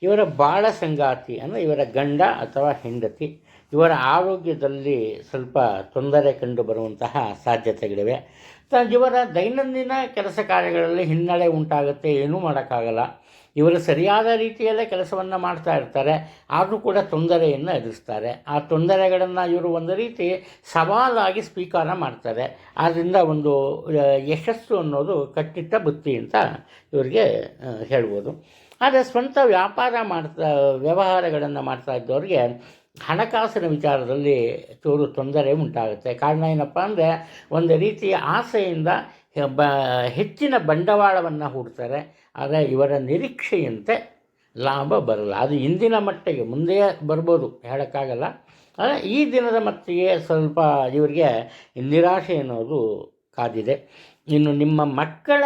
ಇವರ ಬಾಳ ಸಂಗಾತಿ ಅಂದರೆ ಇವರ ಗಂಡ ಅಥವಾ ಹೆಂಡತಿ. ಇವರ ಆರೋಗ್ಯದಲ್ಲಿ ಸ್ವಲ್ಪ ತೊಂದರೆ ಕಂಡು ಬರುವಂತಹ ಸಾಧ್ಯತೆಗಳಿವೆ. ಇವರ ದೈನಂದಿನ ಕೆಲಸ ಕಾರ್ಯಗಳಲ್ಲಿ ಹಿನ್ನಡೆ ಉಂಟಾಗುತ್ತೆ, ಏನೂ ಮಾಡೋಕ್ಕಾಗಲ್ಲ. ಇವರು ಸರಿಯಾದ ರೀತಿಯಲ್ಲೇ ಕೆಲಸವನ್ನು ಮಾಡ್ತಾ ಇರ್ತಾರೆ, ಆದರೂ ಕೂಡ ತೊಂದರೆಯನ್ನು ಎದುರಿಸ್ತಾರೆ. ಆ ತೊಂದರೆಗಳನ್ನು ಇವರು ಒಂದು ರೀತಿ ಸವಾಲಾಗಿ ಸ್ವೀಕಾರ ಮಾಡ್ತಾರೆ. ಆದ್ದರಿಂದ ಒಂದು ಯಶಸ್ಸು ಅನ್ನೋದು ಕಟ್ಟಿಟ್ಟ ಬುತ್ತಿ ಅಂತ ಇವರಿಗೆ ಹೇಳ್ಬೋದು. ಆದರೆ ಸ್ವಂತ ವ್ಯಾಪಾರ ಮಾಡ್ತಾ, ವ್ಯವಹಾರಗಳನ್ನು ಮಾಡ್ತಾ ಇದ್ದವ್ರಿಗೆ ಹಣಕಾಸಿನ ವಿಚಾರದಲ್ಲಿ ಚೂರು ತೊಂದರೆ ಉಂಟಾಗುತ್ತೆ. ಕಾರಣ ಏನಪ್ಪ ಅಂದರೆ, ಒಂದು ರೀತಿಯ ಆಸೆಯಿಂದ ಬ, ಹೆಚ್ಚಿನ ಬಂಡವಾಳವನ್ನು ಹೂಡ್ತಾರೆ. ಆದರೆ ಇವರ ನಿರೀಕ್ಷೆಯಂತೆ ಲಾಭ ಬರಲ್ಲ. ಅದು ಇಂದಿನ ಮಟ್ಟಿಗೆ ಮುಂದೆ ಬರ್ಬೋದು, ಹೇಳೋಕ್ಕಾಗಲ್ಲ. ಆದರೆ ಈ ದಿನದ ಮಟ್ಟಿಗೆ ಸ್ವಲ್ಪ ಇವರಿಗೆ ನಿರಾಶೆ ಅನ್ನೋದು ಕಾದಿದೆ. ಇನ್ನು ನಿಮ್ಮ ಮಕ್ಕಳ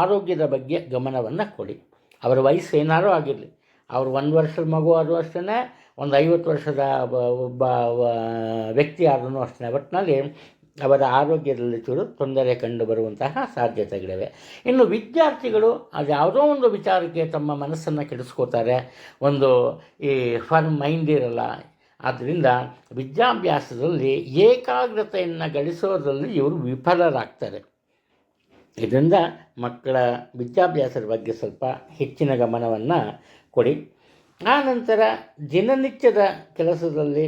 ಆರೋಗ್ಯದ ಬಗ್ಗೆ ಗಮನವನ್ನು ಕೊಡಿ. ಅವರ ವಯಸ್ಸು ಏನಾದರೂ ಆಗಿರಲಿ. ಅವ್ರು ಒಂದು ವರ್ಷದ ಮಗು ಆದರೂ ಅಷ್ಟೇ ಒಂದು ಐವತ್ತು ವರ್ಷದ ಒಬ್ಬ- ವ್ಯಕ್ತಿ ಆದ್ರೂ ಅಷ್ಟೇ. ಒಟ್ಟಿನಲ್ಲಿ ಅವರ ಆರೋಗ್ಯದಲ್ಲಿ ಚೂರು ತೊಂದರೆ ಕಂಡು ಬರುವಂತಹ ಸಾಧ್ಯತೆಗಳಿವೆ. ಇನ್ನು ವಿದ್ಯಾರ್ಥಿಗಳು ಅದು ಯಾವುದೋ ಒಂದು ವಿಚಾರಕ್ಕೆ ತಮ್ಮ ಮನಸ್ಸನ್ನು ಕೆಡಿಸ್ಕೋತಾರೆ. ಒಂದು ಈ ಫರ್ ಮೈಂಡ್ ಇರಲ್ಲ. ಆದ್ದರಿಂದ ವಿದ್ಯಾಭ್ಯಾಸದಲ್ಲಿ ಏಕಾಗ್ರತೆಯನ್ನು ಗಳಿಸೋದ್ರಲ್ಲಿ ಇವರು ವಿಫಲರಾಗ್ತಾರೆ. ಇದರಿಂದ ಮಕ್ಕಳ ವಿದ್ಯಾಭ್ಯಾಸದ ಬಗ್ಗೆ ಸ್ವಲ್ಪ ಹೆಚ್ಚಿನ ಗಮನವನ್ನು ಕೊಡಿ. ಆನಂತರ ದಿನನಿತ್ಯದ ಕೆಲಸದಲ್ಲಿ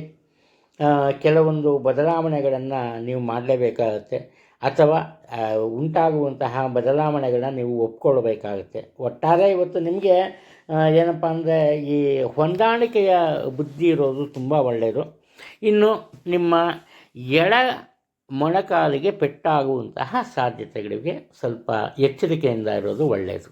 ಆ, ಕೆಲವೊಂದು ಬದಲಾವಣೆಗಳನ್ನು ನೀವು ಮಾಡಲೇಬೇಕಾಗತ್ತೆ. ಅಥವಾ ಆ, ಉಂಟಾಗುವಂತಹ ಬದಲಾವಣೆಗಳನ್ನ ನೀವು ಒಪ್ಕೊಳ್ಬೇಕಾಗತ್ತೆ. ಒಟ್ಟಾರೆ ಇವತ್ತು ನಿಮಗೆ ಏನಪ್ಪ ಅಂದರೆ ಈ ಹೊಂದಾಣಿಕೆಯ ಬುದ್ಧಿ ಇರೋದು ತುಂಬ ಒಳ್ಳೆಯದು ಇನ್ನು ನಿಮ್ಮ ಎಡ ಮೊಣಕಾಲಿಗೆ ಪೆಟ್ಟಾಗುವಂತಹ ಸಾಧ್ಯತೆಗಳಿಗೆ ಸ್ವಲ್ಪ ಎಚ್ಚರಿಕೆಯಿಂದ ಇರೋದು ಒಳ್ಳೆಯದು